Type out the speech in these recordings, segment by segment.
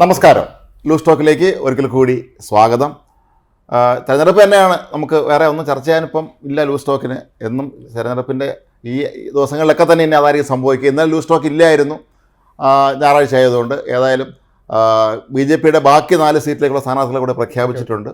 നമസ്കാരം. ലൂസ് ടോക്കിലേക്ക് ഒരിക്കൽ കൂടി സ്വാഗതം. തിരഞ്ഞെടുപ്പ് തന്നെയാണ്. നമുക്ക് വേറെ ഒന്നും ചർച്ച ചെയ്യാനിപ്പം ഇല്ല ലൂസ് ടോക്കിന് എന്നും തെരഞ്ഞെടുപ്പിന്റെ ഈ ദിവസങ്ങളിലൊക്കെ തന്നെ ഇനി അതായിരിക്കും സംഭവിക്കുക. ഇന്നലെ ലൂസ് ടോക്ക് ഇല്ലായിരുന്നു. ഞായറാഴ്ച ആയതുകൊണ്ട് ഏതായാലും ബി ജെ പിയുടെ ബാക്കി നാല് സീറ്റിലേക്കുള്ള സ്ഥാനാർത്ഥികളെ കൂടെ പ്രഖ്യാപിച്ചിട്ടുണ്ട്.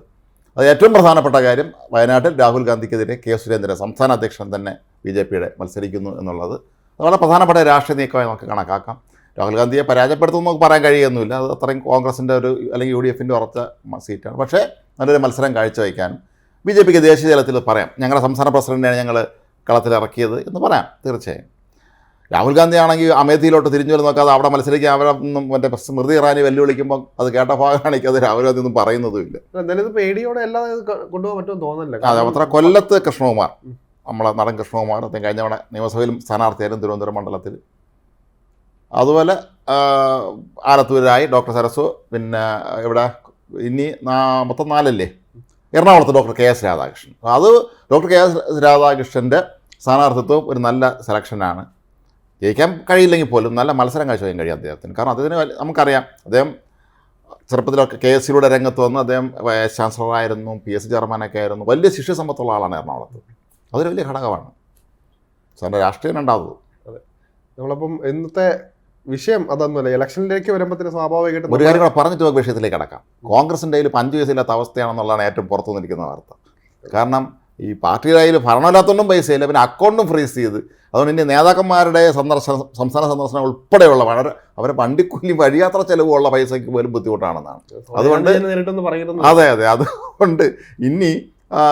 അത് ഏറ്റവും പ്രധാനപ്പെട്ട കാര്യം വയനാട്ടിൽ രാഹുൽ ഗാന്ധിക്കെതിരെ കെ സുരേന്ദ്രൻ സംസ്ഥാന അധ്യക്ഷൻ തന്നെ ബി ജെ പിയുടെ മത്സരിക്കുന്നു എന്നുള്ളത്. വളരെ പ്രധാനപ്പെട്ട രാഷ്ട്രീയ നീക്കമായി നമുക്ക് കണക്കാക്കാം. രാഹുൽ ഗാന്ധിയെ പരാജയപ്പെടുത്തുമെന്ന് നമുക്ക് പറയാൻ കഴിയുന്നില്ല അത് അത്രയും കോൺഗ്രസിന്റെ ഒരു അല്ലെങ്കിൽ യു ഡി എഫിന്റെ ഉറച്ച സീറ്റാണ്. പക്ഷേ നല്ലൊരു മത്സരം കാഴ്ചവെക്കാനും ബി ജെ പിക്ക് ദേശീയ തലത്തിൽ പറയാം. ഞങ്ങളുടെ സംസ്ഥാന പ്രസിഡന്റിനെയാണ് ഞങ്ങൾ കളത്തിലിറക്കിയത് എന്ന് പറയാം. തീർച്ചയായും. രാഹുൽ ഗാന്ധി ആണെങ്കിൽ അമേത്തിയിലോട്ട് തിരിഞ്ഞു വരുന്ന നോക്കാതെ അവിടെ മത്സരിക്കാൻ അവരെ ഒന്നും മറ്റേ സ്മൃതി ഇറാനി വെല്ലുവിളിക്കുമ്പോൾ അത് കേട്ട ഭാഗമാണെങ്കിൽ അത് രാഹുൽ ഗാന്ധി ഒന്നും പറയുന്നതുമില്ല. എന്തായാലും പേടിയോടെ എല്ലാം കൊണ്ടുപോകാൻ പറ്റുമെന്ന് തോന്നുന്നില്ല. അതെ അത്ര കൊല്ലത്ത് കൃഷ്ണകുമാർ നമ്മളെ നടൻ കൃഷ്ണകുമാർ അദ്ദേഹം കഴിഞ്ഞ തവണ നിയമസഭയിലും സ്ഥാനാർത്ഥിയായിരുന്നു തിരുവനന്തപുരം മണ്ഡലത്തിൽ. അതുപോലെ ആലത്തൂരായി ഡോക്ടർ സരസു പിന്നെ ഇവിടെ ഇനി മൊത്തം നാലല്ലേ? എറണാകുളത്ത് ഡോക്ടർ കെ എസ് രാധാകൃഷ്ണൻ. അത് ഡോക്ടർ കെ എസ് രാധാകൃഷ്ണന്റെ സ്ഥാനാർത്ഥിത്വം ഒരു നല്ല സെലക്ഷനാണ് ജയിക്കാൻ കഴിയില്ലെങ്കിൽ പോലും നല്ല മത്സരം കാഴ്ച വയ്ക്കാൻ കഴിയും അദ്ദേഹത്തിന്. കാരണം അദ്ദേഹത്തിന് നമുക്കറിയാം അദ്ദേഹം ചെറുപ്പത്തിലൊക്കെ കെ എസ് സിയുടെ രംഗത്ത് വന്ന് അദ്ദേഹം വൈസ് ചാൻസലറായിരുന്നു പി എസ് സി ചെയർമാനൊക്കെ ആയിരുന്നു. വലിയ ശിഷ്യസമ്പത്തുള്ള ആളാണ് എറണാകുളത്ത്. അതൊരു വലിയ ഘടകമാണ്. സാറിന്റെ രാഷ്ട്രീയം രണ്ടാമത്. നമ്മളപ്പം ഇന്നത്തെ വിഷയം അതൊന്നുമല്ല. ഇലക്ഷനിലേക്ക് വരുമ്പോഴത്തേക്ക് സ്വാഭാവികമായിട്ട് ഒരു കാര്യം കൂടെ പറഞ്ഞിട്ട് നമുക്ക് വിഷയത്തിലേക്ക് കടക്കാം. കോൺഗ്രസിന്റെ കയ്യിൽ പഞ്ച് വയസ്സില്ലാത്ത അവസ്ഥയാണെന്നുള്ളതാണ് ഏറ്റവും പുറത്തു നിന്നിരിക്കുന്ന വാർത്ത. കാരണം ഈ പാർട്ടിയുടെ കയ്യിൽ ഭരണമില്ലാത്തതുകൊണ്ടും പൈസയില്ല പിന്നെ അക്കൗണ്ടും ഫ്രീസ് ചെയ്ത്. അതുകൊണ്ട് ഇനി നേതാക്കന്മാരുടെ സന്ദർശന സംസ്ഥാന സന്ദർശനം ഉൾപ്പെടെയുള്ള വളരെ അവരെ വണ്ടിക്കൂലി വഴിയാത്ര ചെലവുള്ള പൈസയ്ക്ക് പോലും ബുദ്ധിമുട്ടാണെന്നാണ്. അതുകൊണ്ട് അതെ അതെ. അതുകൊണ്ട് ഇനി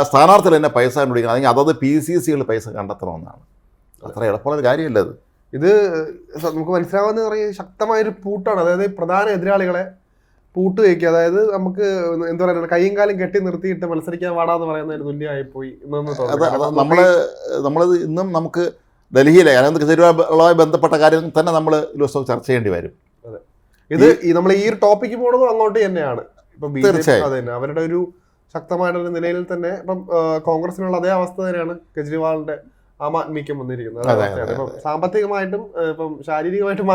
സ്ഥാനാർത്ഥികൾ തന്നെ പൈസ കണ്ടുപിടിക്കണം. അല്ലെങ്കിൽ അതത് പി സി സികൾ പൈസ കണ്ടെത്തണമെന്നാണ്. അത്ര എളുപ്പമുള്ള കാര്യമല്ല അത്? ഇത് നമുക്ക് മനസ്സിലാവുന്ന പറയുന്നത് ശക്തമായൊരു പൂട്ടാണ്. അതായത് പ്രധാന എതിരാളികളെ പൂട്ട് വയ്ക്കുക അതായത് നമുക്ക് എന്താ പറയുക കൈയും കാലും കെട്ടി നിർത്തിയിട്ട് മത്സരിക്കാൻ പാടാന്ന് പറയുന്നതിന് തുല്യമായി പോയി നമ്മൾ നമ്മളത് ഇന്നും നമുക്ക് ഡൽഹിയിലെ അനന്ത് കെജ്രിവാളുമായി ബന്ധപ്പെട്ട കാര്യം തന്നെ നമ്മൾ ദിവസവും ചർച്ച ചെയ്യേണ്ടി വരും. ഇത് നമ്മൾ ഈ ഒരു ടോപ്പിക്ക് പോണതും അങ്ങോട്ട് തന്നെയാണ്. ഇപ്പൊ തീർച്ചയായും. അവരുടെ ഒരു ശക്തമായിട്ടുള്ള നിലയിൽ തന്നെ ഇപ്പം കോൺഗ്രസിനുള്ള അതേ അവസ്ഥ തന്നെയാണ് കെജ്രിവാളിന്റെ ആം ആദ്മിക്കും വന്നിരിക്കുന്നത്. ഇപ്പം സാമ്പത്തികമായിട്ടും ഇപ്പം ശാരീരികമായിട്ടും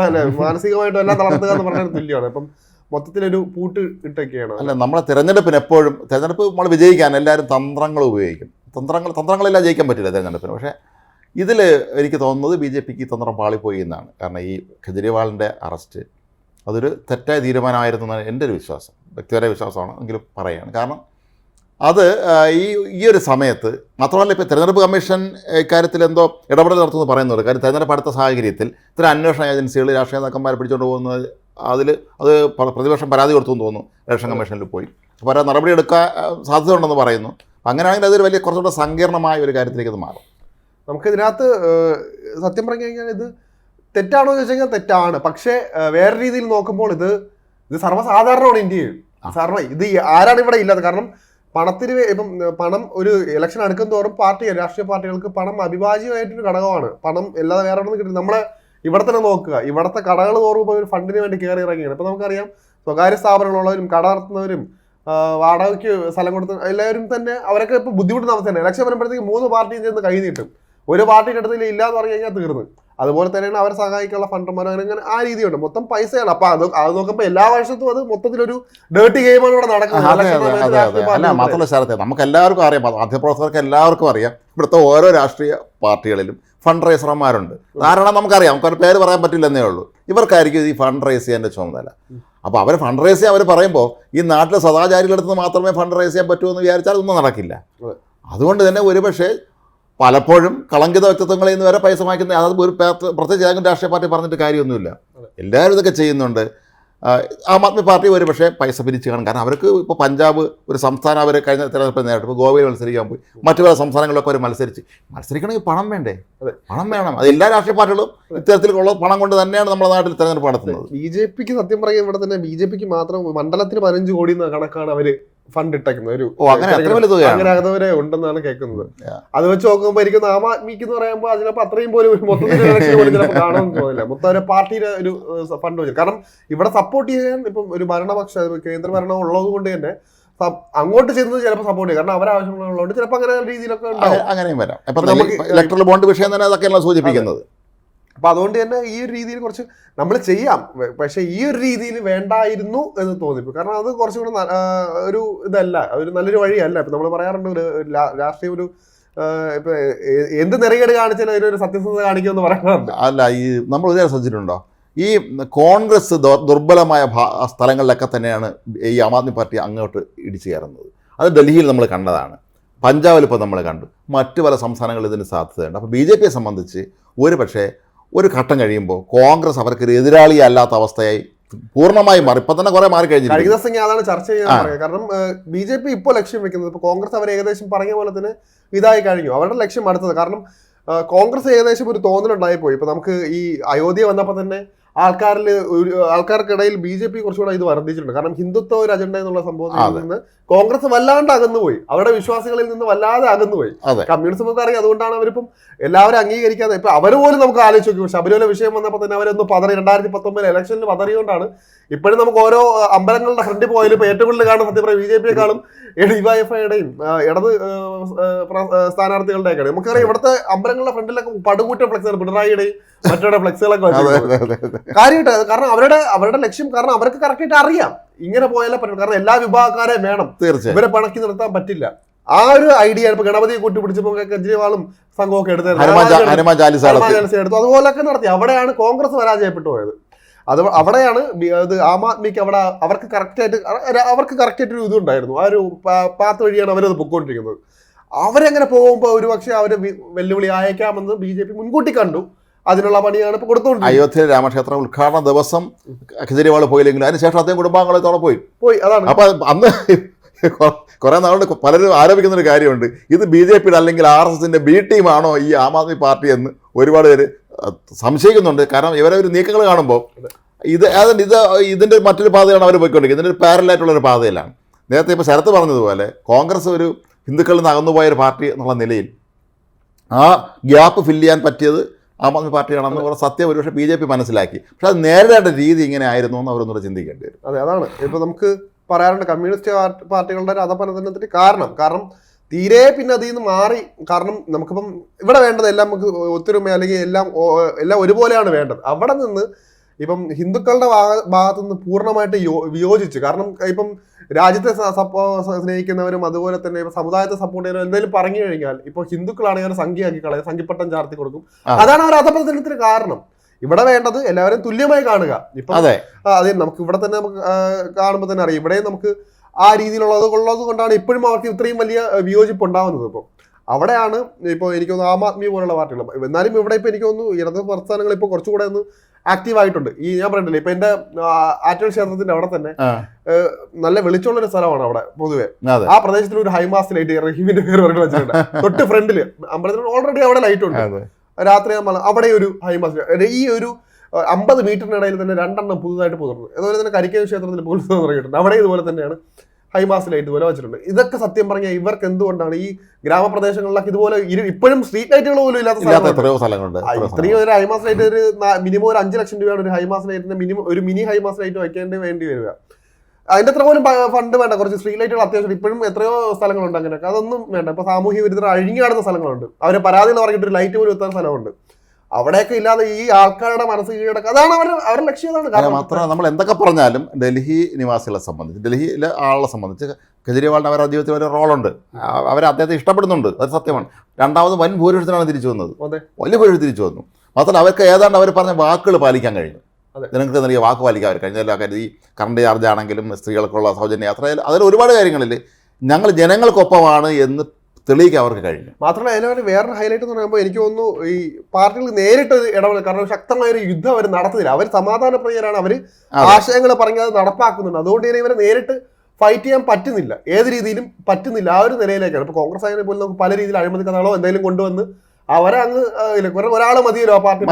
മാനസികമായിട്ടും എല്ലാം തളർത്തുക എന്ന് പറഞ്ഞാൽ തുല്യമാണ്. ഇപ്പം മൊത്തത്തിലൊരു പൂട്ട് ഇട്ടൊക്കെയാണ്. അല്ല നമ്മളെ തിരഞ്ഞെടുപ്പിന് എപ്പോഴും തിരഞ്ഞെടുപ്പ് നമ്മൾ വിജയിക്കാൻ എല്ലാവരും തന്ത്രങ്ങൾ ഉപയോഗിക്കും. തന്ത്രങ്ങൾ തന്ത്രങ്ങളെല്ലാം ജയിക്കാൻ പറ്റില്ല തിരഞ്ഞെടുപ്പിന്. പക്ഷേ ഇതിൽ എനിക്ക് തോന്നുന്നത് ബി ജെ പിക്ക് തന്ത്രം പാളിപ്പോയി എന്നാണ്. കാരണം ഈ കെജ്രിവാളിന്റെ അറസ്റ്റ് അതൊരു തെറ്റായ തീരുമാനമായിരുന്നു എന്നാണ് എന്റെ ഒരു വിശ്വാസം. വ്യക്തിപരമായ വിശ്വാസമാണ് എങ്കിലും പറയുകയാണ്. കാരണം അത് ഈ ഈ ഒരു സമയത്ത് മാത്രമല്ല ഇപ്പോൾ തിരഞ്ഞെടുപ്പ് കമ്മീഷൻ ഇക്കാര്യത്തിൽ എന്തോ ഇടപെടൽ നടത്തുമെന്ന് പറയുന്നുണ്ട്. കാര്യം തിരഞ്ഞെടുപ്പ് അടുത്ത സാഹചര്യത്തിൽ ഇത്തരം അന്വേഷണ ഏജൻസികൾ രാഷ്ട്രീയ നേതാക്കന്മാരെ പിടിച്ചുകൊണ്ട് പോകുന്നത് അതിൽ അത് പ്രതിപക്ഷം പരാതി കൊടുത്തു എന്ന് തോന്നുന്നു ഇലക്ഷൻ കമ്മീഷനിൽ പോയി. അപ്പോൾ അവരെ നടപടി എടുക്കാൻ സാധ്യത ഉണ്ടെന്ന് പറയുന്നു. അങ്ങനെയാണെങ്കിൽ അതൊരു വലിയ കുറച്ചുകൂടെ സങ്കീർണമായ ഒരു കാര്യത്തിലേക്ക് അത് മാറും. നമുക്കിതിനകത്ത് സത്യം പറഞ്ഞു കഴിഞ്ഞാൽ ഇത് തെറ്റാണോ എന്ന് കഴിഞ്ഞാൽ തെറ്റാണ്. പക്ഷേ വേറെ രീതിയിൽ നോക്കുമ്പോൾ ഇത് ഇത് സർവസാധാരണമാണ് ഇന്ത്യയിൽ. സാറിന് ഇത് ആരാണ് ഇവിടെ ഇല്ലാത്തത്? കാരണം പണത്തിന് ഇപ്പം പണം ഒരു ഇലക്ഷൻ അടുക്കും തോറും പാർട്ടി രാഷ്ട്രീയ പാർട്ടികൾക്ക് പണം അവിഭാജ്യമായിട്ടൊരു ഘടകമാണ്. പണം എല്ലാ വേറെ കിട്ടില്ല. നമ്മളെ ഇവിടെ തന്നെ നോക്കുക. ഇവിടുത്തെ കടകൾ തോറും ഇപ്പോൾ ഫണ്ടിന് വേണ്ടി കയറി ഇറങ്ങിയാണ്. ഇപ്പം നമുക്കറിയാം സ്വകാര്യ സ്ഥാപനങ്ങളുള്ളവരും കട നടത്തുന്നവരും വാടകയ്ക്ക് സ്ഥലം കൊടുത്ത എല്ലാവരും തന്നെ അവരൊക്കെ ഇപ്പോൾ ബുദ്ധിമുട്ടുന്ന അവസ്ഥയാണ്. ഇലക്ഷൻ വരുമ്പോഴത്തേക്ക് മൂന്ന് പാർട്ടിയും ചേർന്ന് കൈ നീട്ടും. ഒരു പാർട്ടിയുടെ അടുത്തില്ല എന്ന് പറഞ്ഞു കഴിഞ്ഞാൽ തീർന്നു. അതുപോലെ തന്നെയാണ് അവരെ സഹായിക്കാനുള്ള ഫണ്ടർമാരും അങ്ങനെ അങ്ങനെ ആ രീതിയുണ്ട്. മൊത്തം പൈസയാണ്. അപ്പൊ അത് അത് നോക്കുമ്പോൾ എല്ലാ വർഷത്തും അത് മൊത്തത്തിലൊരു ഡേർട്ടി ഗെയിമാണ് ഇവിടെ നടക്കുന്നത്. അല്ല മാത്രമല്ല നമുക്ക് എല്ലാവർക്കും അറിയാം. മാധ്യമപ്രവർത്തകർക്ക് എല്ലാവർക്കും അറിയാം. ഇവിടുത്തെ ഓരോ രാഷ്ട്രീയ പാർട്ടികളിലും ഫണ്ട് റൈസർമാരുണ്ട് ധാരാളം നമുക്കറിയാം നമുക്കൊരു പേര് പറയാൻ പറ്റില്ലെന്നേ ഉള്ളൂ. ഇവർക്കായിരിക്കും ഈ ഫണ്ട് റൈസ് ചെയ്യാന്റെ ചുമതല. അപ്പോൾ അവർ ഫണ്ട് റൈസ് ചെയ്യാൻ അവർ പറയുമ്പോൾ ഈ നാട്ടിലെ സദാചാരികളടുത്ത് മാത്രമേ ഫണ്ട് റൈസ് ചെയ്യാൻ പറ്റൂ എന്ന് വിചാരിച്ചാൽ ഒന്നും നടക്കില്ല. അതുകൊണ്ട് തന്നെ ഒരുപക്ഷെ പലപ്പോഴും കളങ്കിത വ്യക്തിത്വങ്ങളിൽ നിന്ന് വരെ പൈസ വാങ്ങിക്കുന്ന അതായത് ഒരു പ്രത്യേകിച്ച് ഏതെങ്കിലും രാഷ്ട്രീയ പാർട്ടി പറഞ്ഞിട്ട് കാര്യമൊന്നുമില്ല. എല്ലാവരും ഇതൊക്കെ ചെയ്യുന്നുണ്ട്. ആ, ആദ്മി പാർട്ടി ഒരു പക്ഷേ പൈസ പിരിച്ച് കാണും. കാരണം അവർക്ക് ഇപ്പോൾ പഞ്ചാബ് ഒരു സംസ്ഥാനം അവർ കഴിഞ്ഞ തിരഞ്ഞെടുപ്പ് നേരിട്ട്. ഇപ്പോൾ ഗോവയിൽ മത്സരിക്കാൻ പോയി. മറ്റു പല സംസ്ഥാനങ്ങളിലൊക്കെ അവർ മത്സരിച്ച്. മത്സരിക്കണമെങ്കിൽ പണം വേണ്ടേ. പണം വേണം. അത് എല്ലാ രാഷ്ട്രീയ പാർട്ടികളും ഇത്തരത്തിലുള്ള പണം കൊണ്ട് തന്നെയാണ് നമ്മുടെ നാട്ടിൽ തിരഞ്ഞെടുപ്പ് നടത്തുന്നത്. ബി ജെ പിക്ക് സത്യം പറയുക ഇവിടെ തന്നെ ബി ജെ പിക്ക് മാത്രം മണ്ഡലത്തിന് പതിനഞ്ച് കോടി എന്ന കണക്കാണ് അവർ ഫണ്ട് ഇട്ടേക്കുന്നത്. ഒരു അങ്ങനെ ഉണ്ടെന്നാണ് കേൾക്കുന്നത്. അത് വെച്ച് നോക്കുമ്പോൾ എനിക്ക് ആം ആദ്മിക്ക് എന്ന് പറയുമ്പോൾ അതിനപ്പോ അത്രയും പോലും ഒരു മൊത്തത്തിൽ കാണുമെന്ന് തോന്നില്ല. മൊത്തം ഒരു പാർട്ടിയുടെ ഒരു ഫണ്ട് വെച്ചു. കാരണം ഇവിടെ സപ്പോർട്ട് ചെയ്യാൻ ഇപ്പം ഒരു ഭരണപക്ഷ കേന്ദ്ര ഭരണം ഉള്ളത് കൊണ്ട് തന്നെ അങ്ങോട്ട് ചെന്ന് ചിലപ്പോൾ സപ്പോർട്ട് ചെയ്യും. കാരണം അവരാവശ്യമുള്ളതുകൊണ്ട് ചിലപ്പോൾ അങ്ങനെ രീതിയിലൊക്കെ അങ്ങനെയും വരാം. നമുക്ക് ഇലക്ട്രൽ ബോണ്ട് വിഷയം തന്നെ അതൊക്കെയാണ് സൂചിപ്പിക്കുന്നത്. അപ്പൊ അതുകൊണ്ട് തന്നെ ഈ ഒരു രീതിയിൽ കുറച്ച് നമ്മൾ ചെയ്യാം. പക്ഷേ ഈ ഒരു രീതിയിൽ വേണ്ടായിരുന്നു എന്ന് തോന്നിപ്പോ കാരണം അത് കുറച്ചും കൂടെ ഒരു ഇതല്ല. ഒരു നല്ലൊരു വഴിയല്ല. ഇപ്പൊ നമ്മൾ പറയാറുണ്ട് ഒരു രാഷ്ട്രീയ ഒരു ഇപ്പം എന്ത് നിറകേട് കാണിച്ചാലും അതിനൊരു സത്യസന്ധത കാണിക്കുമെന്ന് പറയാറുണ്ട് അല്ല ഈ നമ്മൾ ഒരു ശ്രദ്ധിച്ചിട്ടുണ്ടോ? ഈ കോൺഗ്രസ് ദുർബലമായ സ്ഥലങ്ങളിലൊക്കെ തന്നെയാണ് ഈ ആം ആദ്മി പാർട്ടി അങ്ങോട്ട് ഇടിച്ചു കയറുന്നത്. അത് ഡൽഹിയിൽ നമ്മൾ കണ്ടതാണ്. പഞ്ചാബിൽ ഇപ്പോൾ നമ്മൾ കണ്ടു. മറ്റു പല സംസ്ഥാനങ്ങളിൽ ഇതിന് സാധ്യതയുണ്ട്. അപ്പോൾ ബി ജെ പിയെ സംബന്ധിച്ച് ഒരു പക്ഷേ ഒരു ഘട്ടം കഴിയുമ്പോൾ കോൺഗ്രസ് അവർക്കൊരു എതിരാളി അല്ലാത്ത അവസ്ഥയായി പൂർണമായി മാറി. ഇപ്പൊ തന്നെ കുറെ മാറി കഴിഞ്ഞു കഴിഞ്ഞ ദിവസം അതാണ് ചർച്ച ചെയ്യാൻ കാരണം ബി ജെ പി ഇപ്പോൾ ലക്ഷ്യം വെക്കുന്നത് ഇപ്പൊ കോൺഗ്രസ് അവർ ഏകദേശം പറഞ്ഞ പോലെ തന്നെ ഇതായി കഴിഞ്ഞു. അവരുടെ ലക്ഷ്യം അടുത്തത്. കാരണം കോൺഗ്രസ് ഏകദേശം ഒരു തോന്നലുണ്ടായി പോയി ഇപ്പൊ നമുക്ക് ഈ അയോധ്യ വന്നപ്പോൾ തന്നെ ആൾക്കാരിൽ ഒരു ആൾക്കാർക്കിടയിൽ ബി ജെ പി കുറച്ചുകൂടെ ഇത് വർദ്ധിച്ചിട്ടുണ്ട്. കാരണം ഹിന്ദുത്വ ഒരു അജണ്ട എന്നുള്ള സംഭവത്തിൽ നിന്ന് കോൺഗ്രസ് വല്ലാണ്ട് അകന്നുപോയി. അവരുടെ വിശ്വാസികളിൽ നിന്ന് വല്ലാതെ അകന്നുപോയി. കമ്മ്യൂണിസം എന്ന് അറിയാം അതുകൊണ്ടാണ് അവരിപ്പം എല്ലാവരും അംഗീകരിക്കാതെ ഇപ്പൊ അവർ പോലും നമുക്ക് ആലോചിച്ച് നോക്കി. ശബരിമല വിഷയം വന്നപ്പോൾ തന്നെ അവരൊന്ന് പതറി രണ്ടായിരത്തി പത്തൊമ്പതിൽ ഇലക്ഷനിൽ പതറിയോണ്ടാണ് ഇപ്പോഴും നമുക്ക് ഓരോ അമ്പലങ്ങളുടെ ഫ്രണ്ടിൽ പോയാലും ഇപ്പൊ ഏറ്റവും കൂടുതൽ കാണുന്ന സത്യം പറയാം ബി ജെ പിയെക്കാളും ഡിവൈഎഫ്ഐയുടെയും ഇടത് സ്ഥാനാർത്ഥികളുടെയൊക്കെയാണ് നമുക്കറിയാം ഇവിടുത്തെ അമ്പലങ്ങളുടെ ഫ്രണ്ടിലൊക്കെ പടുകൂറ്റ ഫ്ലെക്സ് പിണറായിയുടെയും മറ്റവരുടെ ഫ്ലെക്സുകളൊക്കെ കാര്യമായിട്ട് കാരണം അവരുടെ അവരുടെ ലക്ഷ്യം കാരണം അവർക്ക് കറക്റ്റായിട്ട് അറിയാം. ഇങ്ങനെ പോയാലേ പറ്റും. കാരണം എല്ലാ വിഭാഗക്കാരെയും വേണം. തീർച്ചയായും. ഇവരെ പണക്കി നിർത്താൻ പറ്റില്ല. ആ ഒരു ഐഡിയ ഇപ്പൊ ഗണപതിയെ കൂട്ടിപ്പിടിച്ചപ്പോ കെജ്രിവാളും സംഘമൊക്കെ എടുത്തത്. എടുത്തു. അതുപോലൊക്കെ നടത്തി. അവിടെയാണ് കോൺഗ്രസ് പരാജയപ്പെട്ടു പോയത്. അത് അവിടെയാണ് അത് ആം ആദ്മിക്ക് അവിടെ അവർക്ക് കറക്റ്റായിട്ട് അവർക്ക് കറക്റ്റായിട്ട് ഒരു ഇതുണ്ടായിരുന്നു. ആ ഒരു പാത്ത് വഴിയാണ് അവരത് പൊക്കോണ്ടിരിക്കുന്നത്. അവരങ്ങനെ പോകുമ്പോൾ ഒരു പക്ഷേ അവർ വെല്ലുവിളി അയക്കാമെന്ന് ബി ജെ പി മുൻകൂട്ടി കണ്ടു. അതിനുള്ള പണിയാണ് ഇപ്പോൾ കൊടുത്തുകൊണ്ടിരിക്കുന്നത് അയോധ്യ രാമക്ഷേത്ര ഉദ്ഘാടന ദിവസം കെജ്രിവാൾ പോയില്ലെങ്കിലും അതിനുശേഷം അദ്ദേഹം കുടുംബാംഗങ്ങളെ തോളം പോയി. പോയി അതാണ്. അപ്പൊ അന്ന് കുറെ നാളുകൊണ്ട് പലരും ആരോപിക്കുന്ന ഒരു കാര്യമുണ്ട്. ഇത് ബി ജെ പിയുടെ അല്ലെങ്കിൽ ആർ എസ് എസിന്റെ ബി ടീമാണോ ഈ ആം ആദ്മി പാർട്ടി എന്ന് ഒരുപാട് പേര് സംശയിക്കുന്നുണ്ട്. കാരണം ഇവരെ ഒരു നീക്കങ്ങൾ കാണുമ്പോൾ ഇത് അതുകൊണ്ട് ഇത് ഇതിന്റെ മറ്റൊരു പാതയാണ് അവർ പോയിക്കൊണ്ടിരിക്കുന്നത്. ഇതിന്റെ പാരലായിട്ടുള്ള ഒരു പാതയിലാണ്. നേരത്തെ ഇപ്പോൾ ശരത്ത് പറഞ്ഞതുപോലെ കോൺഗ്രസ് ഒരു ഹിന്ദുക്കളിൽ നിന്ന് അകന്നുപോയ ഒരു പാർട്ടി എന്നുള്ള നിലയിൽ ആ ഗ്യാപ്പ് ഫില്ല് ചെയ്യാൻ പറ്റിയത് ആം ആദ്മി പാർട്ടിയാണെന്ന് കുറേ സത്യം ഒരുപക്ഷെ ബി ജെ പി മനസ്സിലാക്കി. പക്ഷെ അത് നേരിടേണ്ട രീതി ഇങ്ങനെ ആയിരുന്നു എന്ന് അവരൊന്നുകൂടെ ചിന്തിക്കേണ്ടി വരും. അതെ അതാണ്. ഇപ്പോൾ നമുക്ക് പറയാറുണ്ട് കമ്മ്യൂണിസ്റ്റ് പാർട്ടി- പാർട്ടികളുടെ ഒരു അധപതനത്തിന് കാരണം. കാരണം തീരെ പിന്നെ അതിൽ നിന്ന് മാറി. കാരണം നമുക്കിപ്പം ഇവിടെ വേണ്ടത് എല്ലാം നമുക്ക് ഒത്തൊരുമ അല്ലെങ്കിൽ എല്ലാം എല്ലാം ഒരുപോലെയാണ് വേണ്ടത്. അവിടെ നിന്ന് ഇപ്പം ഹിന്ദുക്കളുടെ ഭാഗ- ഭാഗത്തു നിന്ന് പൂർണമായിട്ട് യോ- വിയോജിച്ച്. കാരണം ഇപ്പം രാജ്യത്തെ സ്നേഹിക്കുന്നവരും അതുപോലെ തന്നെ ഇപ്പൊ സമുദായത്തെ സപ്പോർട്ട് ചെയ്യുന്നവരും എന്തെങ്കിലും പറഞ്ഞു കഴിഞ്ഞാൽ ഇപ്പൊ ഹിന്ദുക്കളാണെങ്കിൽ സംഖ്യയാക്കി കളയും. സംഖ്യപ്പട്ടം ചാർത്തി കൊടുക്കും. അതാണ് അവർ അധപതനത്തിന് കാരണം. ഇവിടെ വേണ്ടത് എല്ലാവരും തുല്യമായി കാണുക. ഇപ്പൊ അതെ. അതെ നമുക്ക് ഇവിടെ തന്നെ നമുക്ക് കാണുമ്പോൾ തന്നെ അറിയാം. ഇവിടെയും നമുക്ക് ആ രീതിയിലുള്ളത് ഉള്ളത് കൊണ്ടാണ് ഇപ്പോഴും അവർക്ക് ഇത്രയും വലിയ വിയോജിപ്പ് ഉണ്ടാവുന്നത് ഇപ്പോൾ അവിടെയാണ് ഇപ്പോൾ എനിക്ക് തോന്നുന്നു ആം ആദ്മി പോലുള്ള പാർട്ടികൾ. എന്നാലും ഇവിടെ ഇപ്പോൾ എനിക്ക് തോന്നുന്നു ഇടത് പ്രസ്ഥാനങ്ങൾ ഇപ്പോൾ കുറച്ചുകൂടെ ഒന്ന് ആക്റ്റീവ് ആയിട്ടുണ്ട്. ഈ ഞാൻ പറഞ്ഞില്ലേ ഇപ്പൊ എന്റെ ആറ്റൽ ക്ഷേത്രത്തിന്റെ അവിടെ തന്നെ നല്ല വെളിച്ചമുള്ള ഒരു സ്ഥലമാണ് അവിടെ പൊതുവെ. ആ പ്രദേശത്തിൽ ഒരു ഹൈമാസ് ലൈറ്റ് റഹീമിന്റെ പേര് പറഞ്ഞു വെച്ചിട്ടുണ്ട്. തൊട്ട് ഫ്രണ്ടിൽ അമ്പലത്തിൽ ഓൾറെഡി അവിടെ ലൈറ്റ് ഉണ്ട്. രാത്രി അവിടെ ഒരു ഹൈമാസ് ഈ ഒരു അമ്പത് മീറ്ററിനിടയിൽ തന്നെ രണ്ടെണ്ണം പുതുതായിട്ട് പുതിർന്നു. അതുപോലെ തന്നെ കരിക്കേ ക്ഷേത്രത്തിൽ പോലും തുടങ്ങിയിട്ടുണ്ട്. അവിടെ ഇതുപോലെ തന്നെയാണ് ഹൈമാസ് ലൈറ്റ് പോലെ വെച്ചിട്ടുണ്ട്. ഇതൊക്കെ സത്യം പറഞ്ഞാൽ ഇവർക്ക് എന്തുകൊണ്ടാണ് ഈ ഗ്രാമപ്രദേശങ്ങളിലൊക്കെ ഇതുപോലെ ഇപ്പോഴും സ്ട്രീറ്റ് ലൈറ്റുകൾ പോലും ഇല്ലാത്ത. എത്രയോ സ്ഥലങ്ങളുണ്ട്. ഇത്രയും ഒരു ഹൈമാസ് ലൈറ്റ് ഒരു മിനിമം ഒരു അഞ്ച് ലക്ഷം രൂപയാണ് ഒരു ഹൈമാസ് ലൈറ്റിന്റെ മിനിമം ഒരു മിനി ഹൈമാസ് ലൈറ്റ് വയ്ക്കേണ്ടി വേണ്ടി വരിക. അതിന്റെ അത്ര പോലും ഫണ്ട് വേണ്ട. കുറച്ച് സ്ട്രീറ്റ് ലൈറ്റുകൾ അത്യാവശ്യം ഇപ്പോഴും എത്രയോ സ്ഥലങ്ങളുണ്ട് അങ്ങനെയൊക്കെ. അതൊന്നും വേണ്ട. ഇപ്പൊ സാമൂഹ്യ വിരുദ്ധർ അഴിഞ്ഞു കിടന്ന സ്ഥലങ്ങളുണ്ട്. അവരെ പരാതികൾ പറഞ്ഞിട്ട് ഒരു ലൈറ്റ് പോലും എത്താൻ സ്ഥലമുണ്ട്. അവിടെയൊക്കെ ഇല്ലാതെ ഈ ആൾക്കാരുടെ മനസ്സ് കീഴടക്കുക. അതാണ് അവർ അവരുടെ ലക്ഷ്യം അതാണ് കാരണം. മാത്രമല്ല നമ്മൾ എന്തൊക്കെ പറഞ്ഞാലും ഡൽഹി നിവാസികളെ സംബന്ധിച്ച് ഡൽഹിയിലെ ആളെ സംബന്ധിച്ച് കെജ്രിവാളിന് അവരുടെ ജീവിതത്തിൽ ഒരു റോളുണ്ട്. അവർ അദ്ദേഹത്തെ ഇഷ്ടപ്പെടുന്നുണ്ട്. അത് സത്യമാണ്. രണ്ടാമത് വൻ ഭൂരിപക്ഷത്തിനാണ് തിരിച്ചു വന്നത്. വലിയ ഭൂരിപക്ഷം തിരിച്ചു വന്നു. മാത്രമല്ല അവർക്ക് ഏതാണ്ട് അവർ പറഞ്ഞ വാക്കുകൾ പാലിക്കാൻ കഴിഞ്ഞു. ജനങ്ങൾക്ക് നൽകിയ വാക്ക് പാലിക്കാൻ അവർ കഴിഞ്ഞ. കാര്യം ഈ കറണ്ട് ചാർജ് ആണെങ്കിലും സ്ത്രീകൾക്കുള്ള സൗജന്യ യാത്ര അതിൽ ഒരുപാട് കാര്യങ്ങളിൽ ഞങ്ങൾ ജനങ്ങൾക്കൊപ്പമാണ് എന്ന് തെളിയിക്കാൻ അവർക്ക് കഴിഞ്ഞു. മാത്രമല്ല അതിനൊരു വേറൊരു ഹൈലൈറ്റ് എന്ന് പറയുമ്പോൾ എനിക്ക് തോന്നുന്നു ഈ പാർട്ടികൾ നേരിട്ട് ഇടപെടൽ കാരണം ശക്തമായ ഒരു യുദ്ധം അവർ നടത്തുന്നില്ല അവർ സമാധാനപ്രിയരാണ് അവർ അതെ. ആശയങ്ങൾ പറഞ്ഞ് അത് നടപ്പാക്കുന്നുണ്ട്. അതുകൊണ്ട് തന്നെ ഇവരെ നേരിട്ട് ഫൈറ്റ് ചെയ്യാൻ പറ്റുന്നില്ല. ഏത് രീതിയിലും പറ്റുന്നില്ല ആ ഒരു നിലയിലേക്കാണ്. ഇപ്പൊ കോൺഗ്രസ് ആയതിനെ പോലും നമുക്ക് പല രീതിയിൽ അഴിമതി കഥകളോ എന്തെങ്കിലും കൊണ്ടുവന്ന് അവരെ അങ്ങ് ഒരാൾ മതിയല്ലോ ആ പാർട്ടി.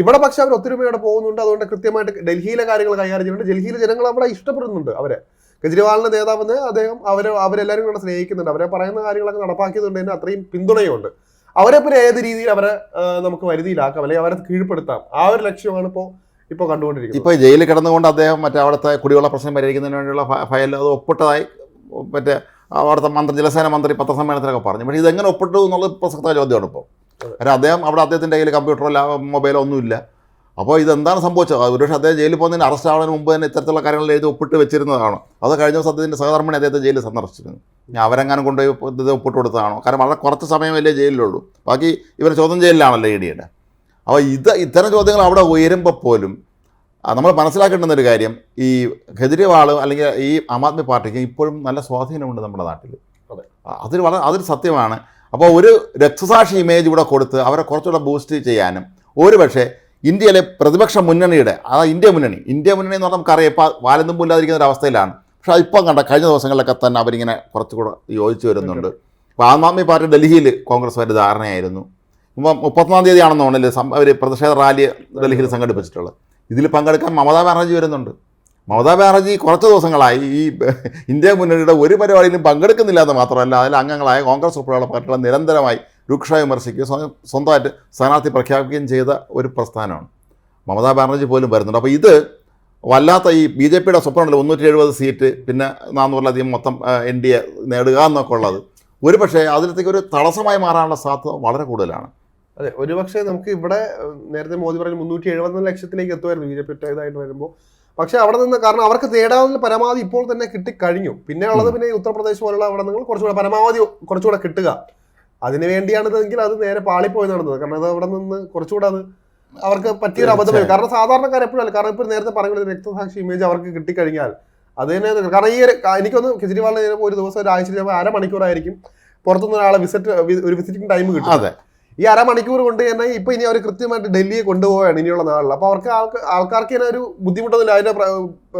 ഇവിടെ പക്ഷെ അവർ ഒത്തൊരുമയോടെ പോകുന്നുണ്ട്. അതുകൊണ്ട് കൃത്യമായിട്ട് ഡൽഹിയിലെ കാര്യങ്ങൾ കൈകാര്യം ചെയ്യുന്നുണ്ട്. ഡൽഹിയിലെ ജനങ്ങൾ അവിടെ ഇഷ്ടപ്പെടുന്നുണ്ട് അവരെ. കെജ്രിവാളിന്റെ നേതാവെന്ന് അദ്ദേഹം അവരെ അവരെല്ലാവരും കൂടെ സ്നേഹിക്കുന്നുണ്ട്. അവരെ പറയുന്ന കാര്യങ്ങളൊക്കെ നടപ്പാക്കിയതുകൊണ്ട് തന്നെ അത്രയും പിന്തുണയുണ്ട് അവരെ പിന്നെ ഏത് രീതിയിൽ അവരെ നമുക്ക് വരുതിയിലാക്കാം അല്ലെങ്കിൽ അവരെ കീഴ്പ്പെടുത്താം. ആ ഒരു ലക്ഷ്യമാണ് ഇപ്പോൾ ഇപ്പോൾ കണ്ടുകൊണ്ടിരിക്കുന്നത്. ഇപ്പോൾ ജയിലിൽ കിടന്നുകൊണ്ട് അദ്ദേഹം മറ്റേ അവിടുത്തെ കുടിവെള്ള പ്രശ്നം പരിഹരിക്കുന്നതിന് വേണ്ടിയുള്ള ഫയൽ അത് ഒപ്പിട്ടതായി മറ്റേ അവിടുത്തെ മന്ത്രി ജലസേന മന്ത്രി പത്രസമ്മേളനത്തിലൊക്കെ പറഞ്ഞു. പക്ഷേ ഇതെങ്ങനെ ഒപ്പിട്ടു എന്നുള്ളത് പ്രസക്ത ചോദ്യമാണ് ഇപ്പോൾ കാരണം അദ്ദേഹം അവിടെ അദ്ദേഹത്തിന്റെ കയ്യിൽ കമ്പ്യൂട്ടറോ മൊബൈലോ ഒന്നുമില്ല. അപ്പോൾ ഇതെന്താണ് സംഭവിച്ചത്? ഒരുപക്ഷെ അദ്ദേഹം ജയിലിൽ പോകുന്നതിന് അറസ്റ്റ് ആവുന്നതിന് മുമ്പ് തന്നെ ഇത്തരത്തിലുള്ള കാര്യങ്ങൾ എഴുതി ഒപ്പിട്ട് വെച്ചിരുന്നതാണോ? അത് കഴിഞ്ഞ ദിവസം അദ്ദേഹത്തിന്റെ സഹധർമ്മണി അദ്ദേഹത്തെ ജയിലിൽ സന്ദർശിച്ചിരുന്നു? ഞാൻ അവരെങ്ങാനും കൊണ്ടുപോയി ഇത് ഒപ്പിട്ട് കൊടുത്തതാണോ? കാരണം വളരെ കുറച്ച് സമയമല്ലേ ജയിലിലുള്ളൂ. ബാക്കി ഇവർ ചോദ്യം ജയിലിലാണല്ലോ ഇ ഡിയുടെ അപ്പോൾ ഇത് ഇത്തരം ചോദ്യങ്ങൾ അവിടെ ഉയരുമ്പോൾ പോലും നമ്മൾ മനസ്സിലാക്കേണ്ടുന്ന ഒരു കാര്യം ഈ കെജ്രിവാൾ അല്ലെങ്കിൽ ഈ ആം ആദ്മി പാർട്ടിക്ക് ഇപ്പോഴും നല്ല സ്വാധീനമുണ്ട് നമ്മുടെ നാട്ടിൽ. അതെ. ആ, അതൊരു വളരെ അതൊരു സത്യമാണ്. അപ്പോൾ ഒരു രക്തസാക്ഷി ഇമേജ് ഇവിടെ കൊടുത്ത് അവരെ കുറച്ചുകൂടെ ബൂസ്റ്റ് ചെയ്യാനും ഒരു പക്ഷേ ഇന്ത്യയിലെ പ്രതിപക്ഷ മുന്നണിയുടെ ആ ഇന്ത്യ മുന്നണി ഇന്ത്യ മുന്നണി എന്ന് പറഞ്ഞാൽ നമുക്കറിയാം ഇപ്പോൾ വാലന്തും ഇല്ലാതിരിക്കുന്ന ഒരു അവസ്ഥയിലാണ് പക്ഷേ ഇപ്പം കണ്ട കഴിഞ്ഞ ദിവസങ്ങളിലൊക്കെ തന്നെ അവരിങ്ങനെ കുറച്ചുകൂടെ യോജിച്ച് വരുന്നുണ്ട്. അപ്പോൾ ആം ആദ്മി പാർട്ടി ഡൽഹിയിൽ കോൺഗ്രസ് കോൺഗ്രസ്സുമായിട്ട് ധാരണയായിരുന്നു. ഇപ്പം മുപ്പത്തൊന്നാം തീയതി ആണെന്ന് അവർ പ്രതിഷേധ റാലി ഡൽഹിയിൽ സംഘടിപ്പിച്ചിട്ടുള്ളത്. ഇതിൽ പങ്കെടുക്കാൻ മമതാ ബാനർജി വരുന്നുണ്ട്. മമതാ ബാനർജി കുറച്ച് ദിവസങ്ങളായി ഈ ഇന്ത്യ മുന്നണിയുടെ ഒരു പരിപാടിയിലും പങ്കെടുക്കുന്നില്ല എന്ന് മാത്രമല്ല അതിൽ അംഗങ്ങളായ കോൺഗ്രസ് ഉൾപ്പെടെയുള്ള പാർട്ടികളെ നിരന്തരമായി രൂക്ഷ വിമർശിക്കുകയും സ്വയം സ്വന്തമായിട്ട് സ്ഥാനാർത്ഥി പ്രഖ്യാപിക്കുകയും ചെയ്ത ഒരു പ്രസ്ഥാനമാണ്. മമതാ ബാനർജി പോലും വരുന്നുണ്ട്. അപ്പോൾ ഇത് വല്ലാത്ത ഈ ബി ജെ പിയുടെ സ്വപ്നമുണ്ടല്ലോ മുന്നൂറ്റി എഴുപത് സീറ്റ് പിന്നെ നാനൂറിലധികം മൊത്തം എൻ ഡി എ നേടുക എന്നൊക്കെ ഉള്ളത്. ഒരു പക്ഷേ അതിലത്തേക്ക് ഒരു തടസ്സമായി മാറാനുള്ള സാധ്യത വളരെ കൂടുതലാണ്. അതെ ഒരു പക്ഷേ നമുക്ക് ഇവിടെ നേരത്തെ മോദി പറഞ്ഞ മുന്നൂറ്റി എഴുപത്തി ലക്ഷത്തിലേക്ക് എത്തുമായിരുന്നു ബി ജെ പി ഇതായിട്ട് വരുമ്പോൾ പക്ഷേ അവിടെ നിന്ന് കാരണം അവർക്ക് നേടാവുന്ന പരമാവധി ഇപ്പോൾ തന്നെ കിട്ടിക്കഴിഞ്ഞു. പിന്നെ ഉള്ളത് പിന്നെ ഉത്തർപ്രദേശ് പോലുള്ള അവിടെ നിങ്ങൾ കുറച്ചുകൂടെ പരമാവധി കുറച്ചുകൂടെ കിട്ടുക. അതിനു വേണ്ടിയാണിതെങ്കിൽ അത് നേരെ പാളിപ്പോയി നടന്നത്. കാരണം അത് അവിടെ നിന്ന് കുറച്ചുകൂടെ അത് അവർക്ക് പറ്റിയൊരു അബദ്ധമായി കാരണം സാധാരണക്കാർ എപ്പോഴല്ല കാരണം ഇപ്പോൾ നേരത്തെ പറയുന്നത് രക്തസാക്ഷി ഇമേജ് അവർക്ക് കിട്ടിക്കഴിഞ്ഞാൽ അത് തന്നെ കാരണം ഈ എനിക്കൊന്ന് കെജ്രിവാളിന് ഒരു ദിവസം ഒരു ആഴ്ച അര അരമണിക്കൂറായിരിക്കും പുറത്തുനിന്ന് ഒരാളെ വിസിറ്റ് ഒരു വിസിറ്റിംഗ് ടൈം കിട്ടും. അതെ. ഈ അരമണിക്കൂർ കൊണ്ട് തന്നെ ഇപ്പൊ ഇനി അവർ കൃത്യമായിട്ട് ഡൽഹിയെ കൊണ്ടുപോവുകയാണ് ഇനിയുള്ള നാളിൽ അപ്പൊ അവർക്ക് ആൾക്കാർക്ക് തന്നെ ഒരു ബുദ്ധിമുട്ടൊന്നുമില്ല. അതിന്റെ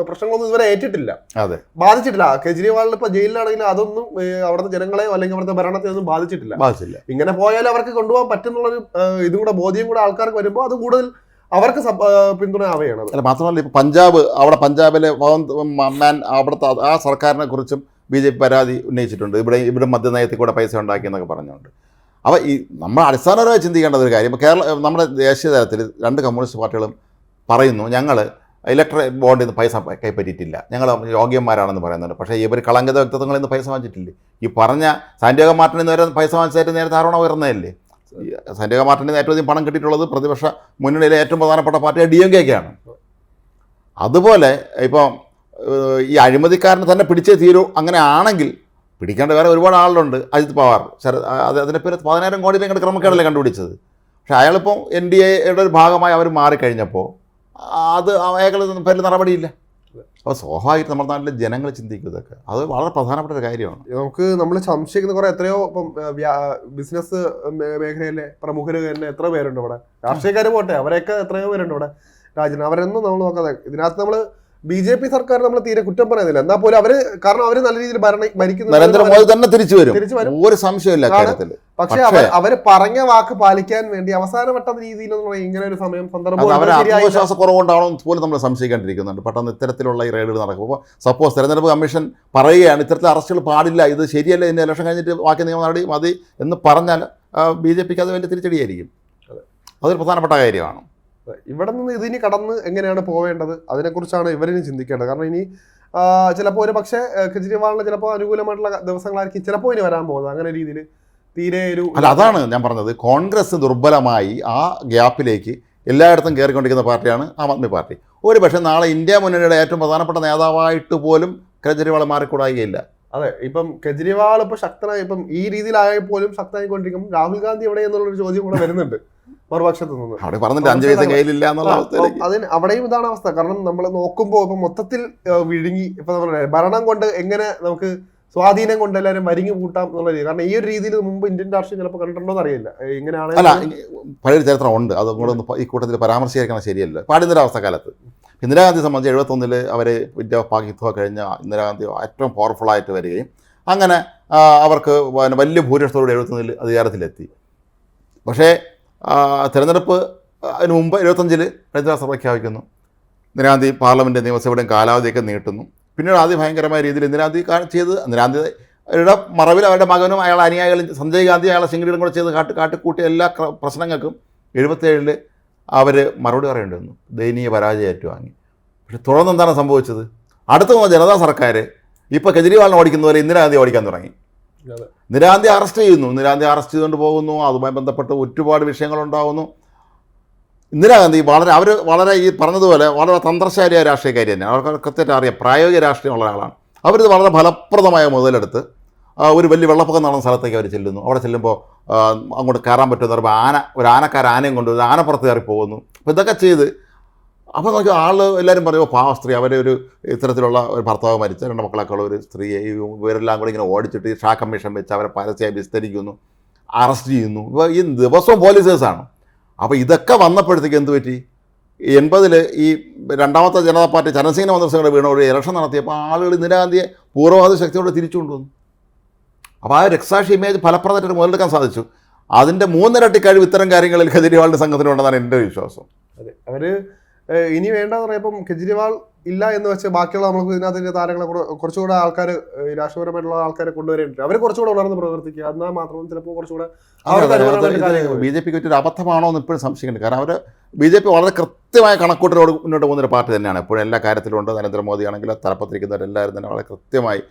പ്രശ്നങ്ങളൊന്നും ഇതുവരെ ഏറ്റിട്ടില്ല. അതെ. ബാധിച്ചിട്ടില്ല. കെജ്രിവാളിൽ ഇപ്പൊ ജയിലിലാണെങ്കിൽ അതൊന്നും അവിടുത്തെ ജനങ്ങളെയോ അല്ലെങ്കിൽ അവിടുത്തെ ഭരണത്തെ ഒന്നും ബാധിച്ചിട്ടില്ല. ബാധിച്ചില്ല. ഇങ്ങനെ പോയാൽ അവർക്ക് കൊണ്ടുപോകാൻ പറ്റുന്നുള്ള ഒരു ഇതും കൂടെ ബോധ്യം കൂടെ ആൾക്കാർക്ക് വരുമ്പോൾ അത് കൂടുതൽ അവർക്ക് പിന്തുണ ആവുകയാണ് അല്ല മാത്രമല്ല ഇപ്പൊ പഞ്ചാബ് അവിടെ പഞ്ചാബിലെ മാൻ അവിടുത്തെ ആ സർക്കാരിനെ കുറിച്ചും ബി ജെ പി പരാതി ഉന്നയിച്ചിട്ടുണ്ട്. ഇവിടെ ഇവിടെ മദ്യനയത്തിൽ കൂടെ പൈസ ഉണ്ടാക്കി എന്നൊക്കെ പറഞ്ഞുകൊണ്ട്. അപ്പോൾ ഈ നമ്മൾ അടിസ്ഥാനപരമായി ചിന്തിക്കേണ്ട ഒരു കാര്യം. ഇപ്പോൾ കേരള നമ്മുടെ ദേശീയ തലത്തിൽ രണ്ട് കമ്മ്യൂണിസ്റ്റ് പാർട്ടികളും പറയുന്നു ഞങ്ങൾ ഇലക്ട്രിക് ബോർഡിൽ നിന്ന് പൈസ കൈപ്പറ്റിയിട്ടില്ല. ഞങ്ങൾ യോഗ്യന്മാരാണെന്ന് പറയുന്നുണ്ട്. പക്ഷേ ഇവർ കളങ്കിത വ്യക്തിത്വങ്ങളിൽ നിന്ന് പൈസ വാങ്ങിച്ചിട്ടില്ലേ? ഈ പറഞ്ഞ സാന്റിയോഗ മാർട്ടിനിൽ നിന്ന് വരെ പൈസ വാങ്ങിച്ചതായിട്ട് നേരത്തെ ധാരണ ഉയർന്നതല്ലേ? സാന്റിയോഗ മാർട്ടിനിൽ ഏറ്റവും അധികം പണം കിട്ടിയിട്ടുള്ളത് പ്രതിപക്ഷ മുന്നണിയിലെ ഏറ്റവും പ്രധാനപ്പെട്ട പാർട്ടി ഡി എം കെക്കാണ് അതുപോലെ ഇപ്പം ഈ അഴിമതിക്കാരനെ തന്നെ പിടിച്ചേ തീരൂ അങ്ങനെ ആണെങ്കിൽ പിടിക്കേണ്ട വേറെ ഒരുപാട് ആളുണ്ട്. അജിത് പവാർ. ശരത് അത് അതിന്റെ പേര് പതിനായിരം കോടി രൂപയുടെ ക്രമക്കേടല്ലേ കണ്ടുപിടിച്ചത്? പക്ഷേ അയാളിപ്പോൾ എൻ ഡി എയുടെ ഒരു ഭാഗമായി അവർ മാറിക്കഴിഞ്ഞപ്പോൾ അത് അയാളുടെ പേരിൽ നടപടിയില്ല. അപ്പോൾ സ്വാഭാവികമായിട്ട് നമ്മുടെ നാട്ടിലെ ജനങ്ങൾ ചിന്തിക്കും ഇതൊക്കെ. അത് വളരെ പ്രധാനപ്പെട്ട ഒരു കാര്യമാണ്. നമുക്ക് നമ്മൾ സംശയിക്കുന്ന കുറേ എത്രയോ ഇപ്പം ബിസിനസ് മേഖലയിലെ പ്രമുഖർ തന്നെ എത്ര പേരുണ്ട് ഇവിടെ. രാഷ്ട്രീയക്കാർ പോട്ടെ അവരെയൊക്കെ എത്രയോ പേരുണ്ട് ഇവിടെ. രാജ്യം അവരൊന്നും നമ്മൾ നോക്കാതെ ഇതിനകത്ത് നമ്മൾ ബി ജെ പി സർക്കാർ നമ്മൾ തീരെ കുറ്റം പറയുന്നില്ല. എന്നാൽ പോലും അവർ കാരണം അവർ നല്ല രീതിയിൽ ഭരണ ഭരിക്കുന്ന നരേന്ദ്രമോദി തന്നെ തിരിച്ചു വരും. തിരിച്ചു വരും. ഒരു സംശയമില്ല കാര്യത്തിൽ പക്ഷെ അവർ പറഞ്ഞ വാക്ക് പാലിക്കാൻ വേണ്ടി അവസാനവട്ട രീതിയിൽ ഇങ്ങനെ ഒരു സമയം സന്ദർഭം. ആത്മവിശ്വാസ പോലും നമ്മൾ സംശയിക്കാണ്ടിരിക്കുന്നുണ്ട്. പെട്ടെന്ന് ഇത്തരത്തിലുള്ള ഈ റെയ്ഡുകൾ നടക്കും. അപ്പോൾ സപ്പോസ് തെരഞ്ഞെടുപ്പ് കമ്മീഷൻ പറയുകയാണ് ഇത്തരത്തിലെ അറസ്റ്റുകൾ പാടില്ല ഇത് ശരിയല്ല ഇതിന്റെ ഇലക്ഷൻ കഴിഞ്ഞിട്ട് ബാക്കി നിയമം നടപടി മതി എന്ന് പറഞ്ഞാൽ ബി ജെ പിക്ക് അത് വലിയ തിരിച്ചടിയായിരിക്കും. അതൊരു പ്രധാനപ്പെട്ട കാര്യമാണ്. ഇവിടെ നിന്ന് ഇതിനി കടന്ന് എങ്ങനെയാണ് പോവേണ്ടത്? അതിനെക്കുറിച്ചാണ് ഇവരിനി ചിന്തിക്കേണ്ടത്. കാരണം ഇനി ചിലപ്പോൾ ഒരു പക്ഷേ കെജ്രിവാളിന് ചിലപ്പോൾ അനുകൂലമായിട്ടുള്ള ദിവസങ്ങളായിരിക്കും ചിലപ്പോൾ ഇനി വരാൻ പോകുന്നത്. അങ്ങനെ രീതിയിൽ തീരെ ഒരു അല്ല അതാണ് ഞാൻ പറഞ്ഞത്. കോൺഗ്രസ് ദുർബലമായി ആ ഗ്യാപ്പിലേക്ക് എല്ലായിടത്തും കയറിക്കൊണ്ടിരിക്കുന്ന പാർട്ടിയാണ് ആം ആദ്മി പാർട്ടി. ഒരു പക്ഷേ നാളെ ഇന്ത്യ മുന്നണിയുടെ ഏറ്റവും പ്രധാനപ്പെട്ട നേതാവായിട്ട് പോലും കെജ്രിവാൾ മാറിക്കൂടായികയില്ല. അതെ ഇപ്പം കെജ്രിവാൾ ഇപ്പം ശക്തനായി ഇപ്പം ഈ രീതിയിലായ പോലും ശക്തനായിക്കൊണ്ടിരിക്കും രാഹുൽ ഗാന്ധി എവിടെ എന്നുള്ളൊരു ചോദ്യം കൂടെ വരുന്നുണ്ട്. മറുപക്ഷത്ത് നിന്ന്. അവിടെ പറഞ്ഞിട്ട് അഞ്ച് പൈസ കയ്യിലില്ല എന്നുള്ള അതിന് അവിടെയും ഇതാണ് അവസ്ഥ. കാരണം നമ്മൾ നോക്കുമ്പോൾ ഇപ്പൊ മൊത്തത്തിൽ വിഴുങ്ങി ഇപ്പൊ നമ്മൾ ഭരണം കൊണ്ട് എങ്ങനെ നമുക്ക് സ്വാധീനം കൊണ്ട് എല്ലാവരും മരിങ്ങി കൂട്ടാം എന്നുള്ള രീതി. കാരണം ഈ ഒരു രീതിയിൽ മുമ്പ് ഇന്ത്യൻ രാഷ്ട്രീയം ചിലപ്പോൾ കണ്ടിട്ടുണ്ടോ എന്ന് അറിയില്ല. എങ്ങനെയാണ് അല്ല പഴയൊരു ചരിത്രം ഉണ്ട്. അത് കൂടെ ഈ കൂട്ടത്തിൽ പരാമർശിക്കണം ശരിയല്ല. പാടിന്തരാവസ്ഥ കാലത്ത്. ഇന്ദിരാഗാന്ധി സംബന്ധിച്ച് എഴുപത്തൊന്നിൽ അവർ ഇന്ത്യ പാകിസ്ഥാൻ കഴിഞ്ഞ ഇന്ദിരാഗാന്ധി ഏറ്റവും പവർഫുള്ളായിട്ട് വരികയും അങ്ങനെ അവർക്ക് വലിയ ഭൂരിപക്ഷത്തോടെ എഴുപത്തൊന്നിൽ അധികാരത്തിലെത്തി. പക്ഷേ തിരഞ്ഞെടുപ്പ് അതിന് മുമ്പ് എഴുപത്തഞ്ചിൽ അടിയന്തരാവസ്ഥ പ്രഖ്യാപിക്കുന്നു ഇന്ദിരാഗാന്ധി പാർലമെന്റ് നിയമസഭയുടെയും കാലാവധിയൊക്കെ നീട്ടുന്നു. പിന്നീട് ആദ്യം ഭയങ്കരമായ രീതിയിൽ ഇന്ദിരാഗാന്ധി ചെയ്ത് ചെയ്ത് ഇന്ദിരാഗാന്ധിയുടെ മറവിൽ അവരുടെ മകനും അയാൾ അനുയായികളും സഞ്ജയ് ഗാന്ധി അയാളെ സിംഗിടും കൂടെ ചെയ്ത് കാട്ട് കാട്ടിക്കൂട്ടിയ എല്ലാ പ്രശ്നങ്ങൾക്കും എഴുപത്തേഴിൽ അവർ മറുപടി പറയേണ്ടി വന്നു ദയനീയ പരാജയം ഏറ്റുവാങ്ങി. പക്ഷെ തുടർന്ന് എന്താണ് സംഭവിച്ചത്? അടുത്ത വന്ന ജനതാ സർക്കാർ ഇപ്പോൾ കെജ്രിവാളിനെ ഓടിക്കുന്ന പോലെ ഇന്ദിരാഗാന്ധി ഓടിക്കാൻ തുടങ്ങി. നിരാന്തി അറസ്റ്റ് ചെയ്യുന്നു. നിരാന്തി അറസ്റ്റ് ചെയ്തുകൊണ്ട് പോകുന്നു. അതുമായി ബന്ധപ്പെട്ട് ഒരുപാട് വിഷയങ്ങളുണ്ടാകുന്നു ഇന്ദിരാഗാന്ധി വളരെ അവർ വളരെ ഈ പറഞ്ഞതുപോലെ വളരെ തന്ത്രശാലിയായ രാഷ്ട്രീയക്കാരി തന്നെയാണ് അവർക്ക് കൃത്യമായിട്ട് അറിയാം. പ്രായോഗിക രാഷ്ട്രീയമുള്ള ആളാണ് അവരിത് വളരെ ഫലപ്രദമായ മുതലെടുത്ത് ഒരു വലിയ വെള്ളപ്പൊക്കം നടന്ന സ്ഥലത്തേക്ക് അവർ ചെല്ലുന്നു. അവിടെ ചെല്ലുമ്പോൾ അങ്ങോട്ട് കയറാൻ പറ്റുമെന്ന് പറയുമ്പോൾ ആന ഒരു ആനക്കാരൻ ആനയും കൊണ്ട് ഒരു ആനപ്പുറത്ത് കയറി പോകുന്നു അപ്പോൾ ഇതൊക്കെ ചെയ്ത് അപ്പോൾ നമുക്ക് ആൾ എല്ലാവരും പറയുമോ "ഓ, പാവ സ്ത്രീ അവരെ ഒരു ഇത്തരത്തിലുള്ള ഒരു ഭർത്താവ് മരിച്ച രണ്ട് മക്കളൊക്കെ ഉള്ള ഒരു സ്ത്രീയെ ഇവരെല്ലാം കൂടി ഇങ്ങനെ ഓടിച്ചിട്ട് ഷാ കമ്മീഷൻ വെച്ച് അവരെ പരസ്യമായി വിസ്തരിക്കുന്നു അറസ്റ്റ് ചെയ്യുന്നു. ഇപ്പോൾ ഈ ദിവസവും പോലീസേഴ്സാണ് അപ്പോൾ ഇതൊക്കെ വന്നപ്പോഴത്തേക്ക് എന്ത് പറ്റി? എൺപതിൽ ഈ രണ്ടാമത്തെ ജനതാ പാർട്ടി ചരൺസിംഗിനെ മന്ത്രിസഭയുടെ വീണ ഒരു ഇലക്ഷൻ നടത്തിയപ്പോൾ ആളുകൾ ഇന്ദിരാഗാന്ധിയെ പൂർവവാദ ശക്തിയോടെ തിരിച്ചു കൊണ്ടുവന്നു അപ്പോൾ ആ രക്സാക്ഷി ഇമേജ് ഫലപ്രദമായിട്ട് മുതലെടുക്കാൻ സാധിച്ചു. അതിന്റെ മൂന്നിരട്ടി കഴിവ് ഇത്തരം കാര്യങ്ങളിൽ കെജ്രിവാളിന്റെ സംഘത്തിനുണ്ടെന്നാണ് എന്റെ വിശ്വാസം. അതെ ഏഹ്, ഇനി വേണ്ടെന്ന് പറയുമ്പം കെജ്രിവാൾ ഇല്ല എന്ന് വെച്ച് ബാക്കിയുള്ള നമുക്ക് ഇതിനകത്ത് താരങ്ങളെ കൂടെ കുറച്ചുകൂടെ ആൾക്കാർ രാഷ്ട്രീയപരമായിട്ടുള്ള ആൾക്കാരെ കൊണ്ടുവരേണ്ടത് അവർ കുറച്ചുകൂടെ ഉണർന്ന് പ്രവർത്തിക്കുക. എന്നാൽ മാത്രം ചിലപ്പോൾ കുറച്ചുകൂടെ ബി ജെ പിക്ക് ഒരു അബദ്ധമാണോ എന്ന് ഇപ്പോഴും സംശയിക്കുന്നുണ്ട്. കാരണം അവർ ബി ജെ പി വളരെ കൃത്യമായ കണക്കൂട്ടലോട് മുന്നോട്ട് പോകുന്ന ഒരു പാർട്ടി തന്നെയാണ്. ഇപ്പോഴും എല്ലാ കാര്യത്തിലും ഉണ്ട്. നരേന്ദ്രമോദി ആണെങ്കിലും തലപ്പത്തിരിക്കുന്നവരെല്ലാവരും തന്നെ വളരെ കൃത്യമായി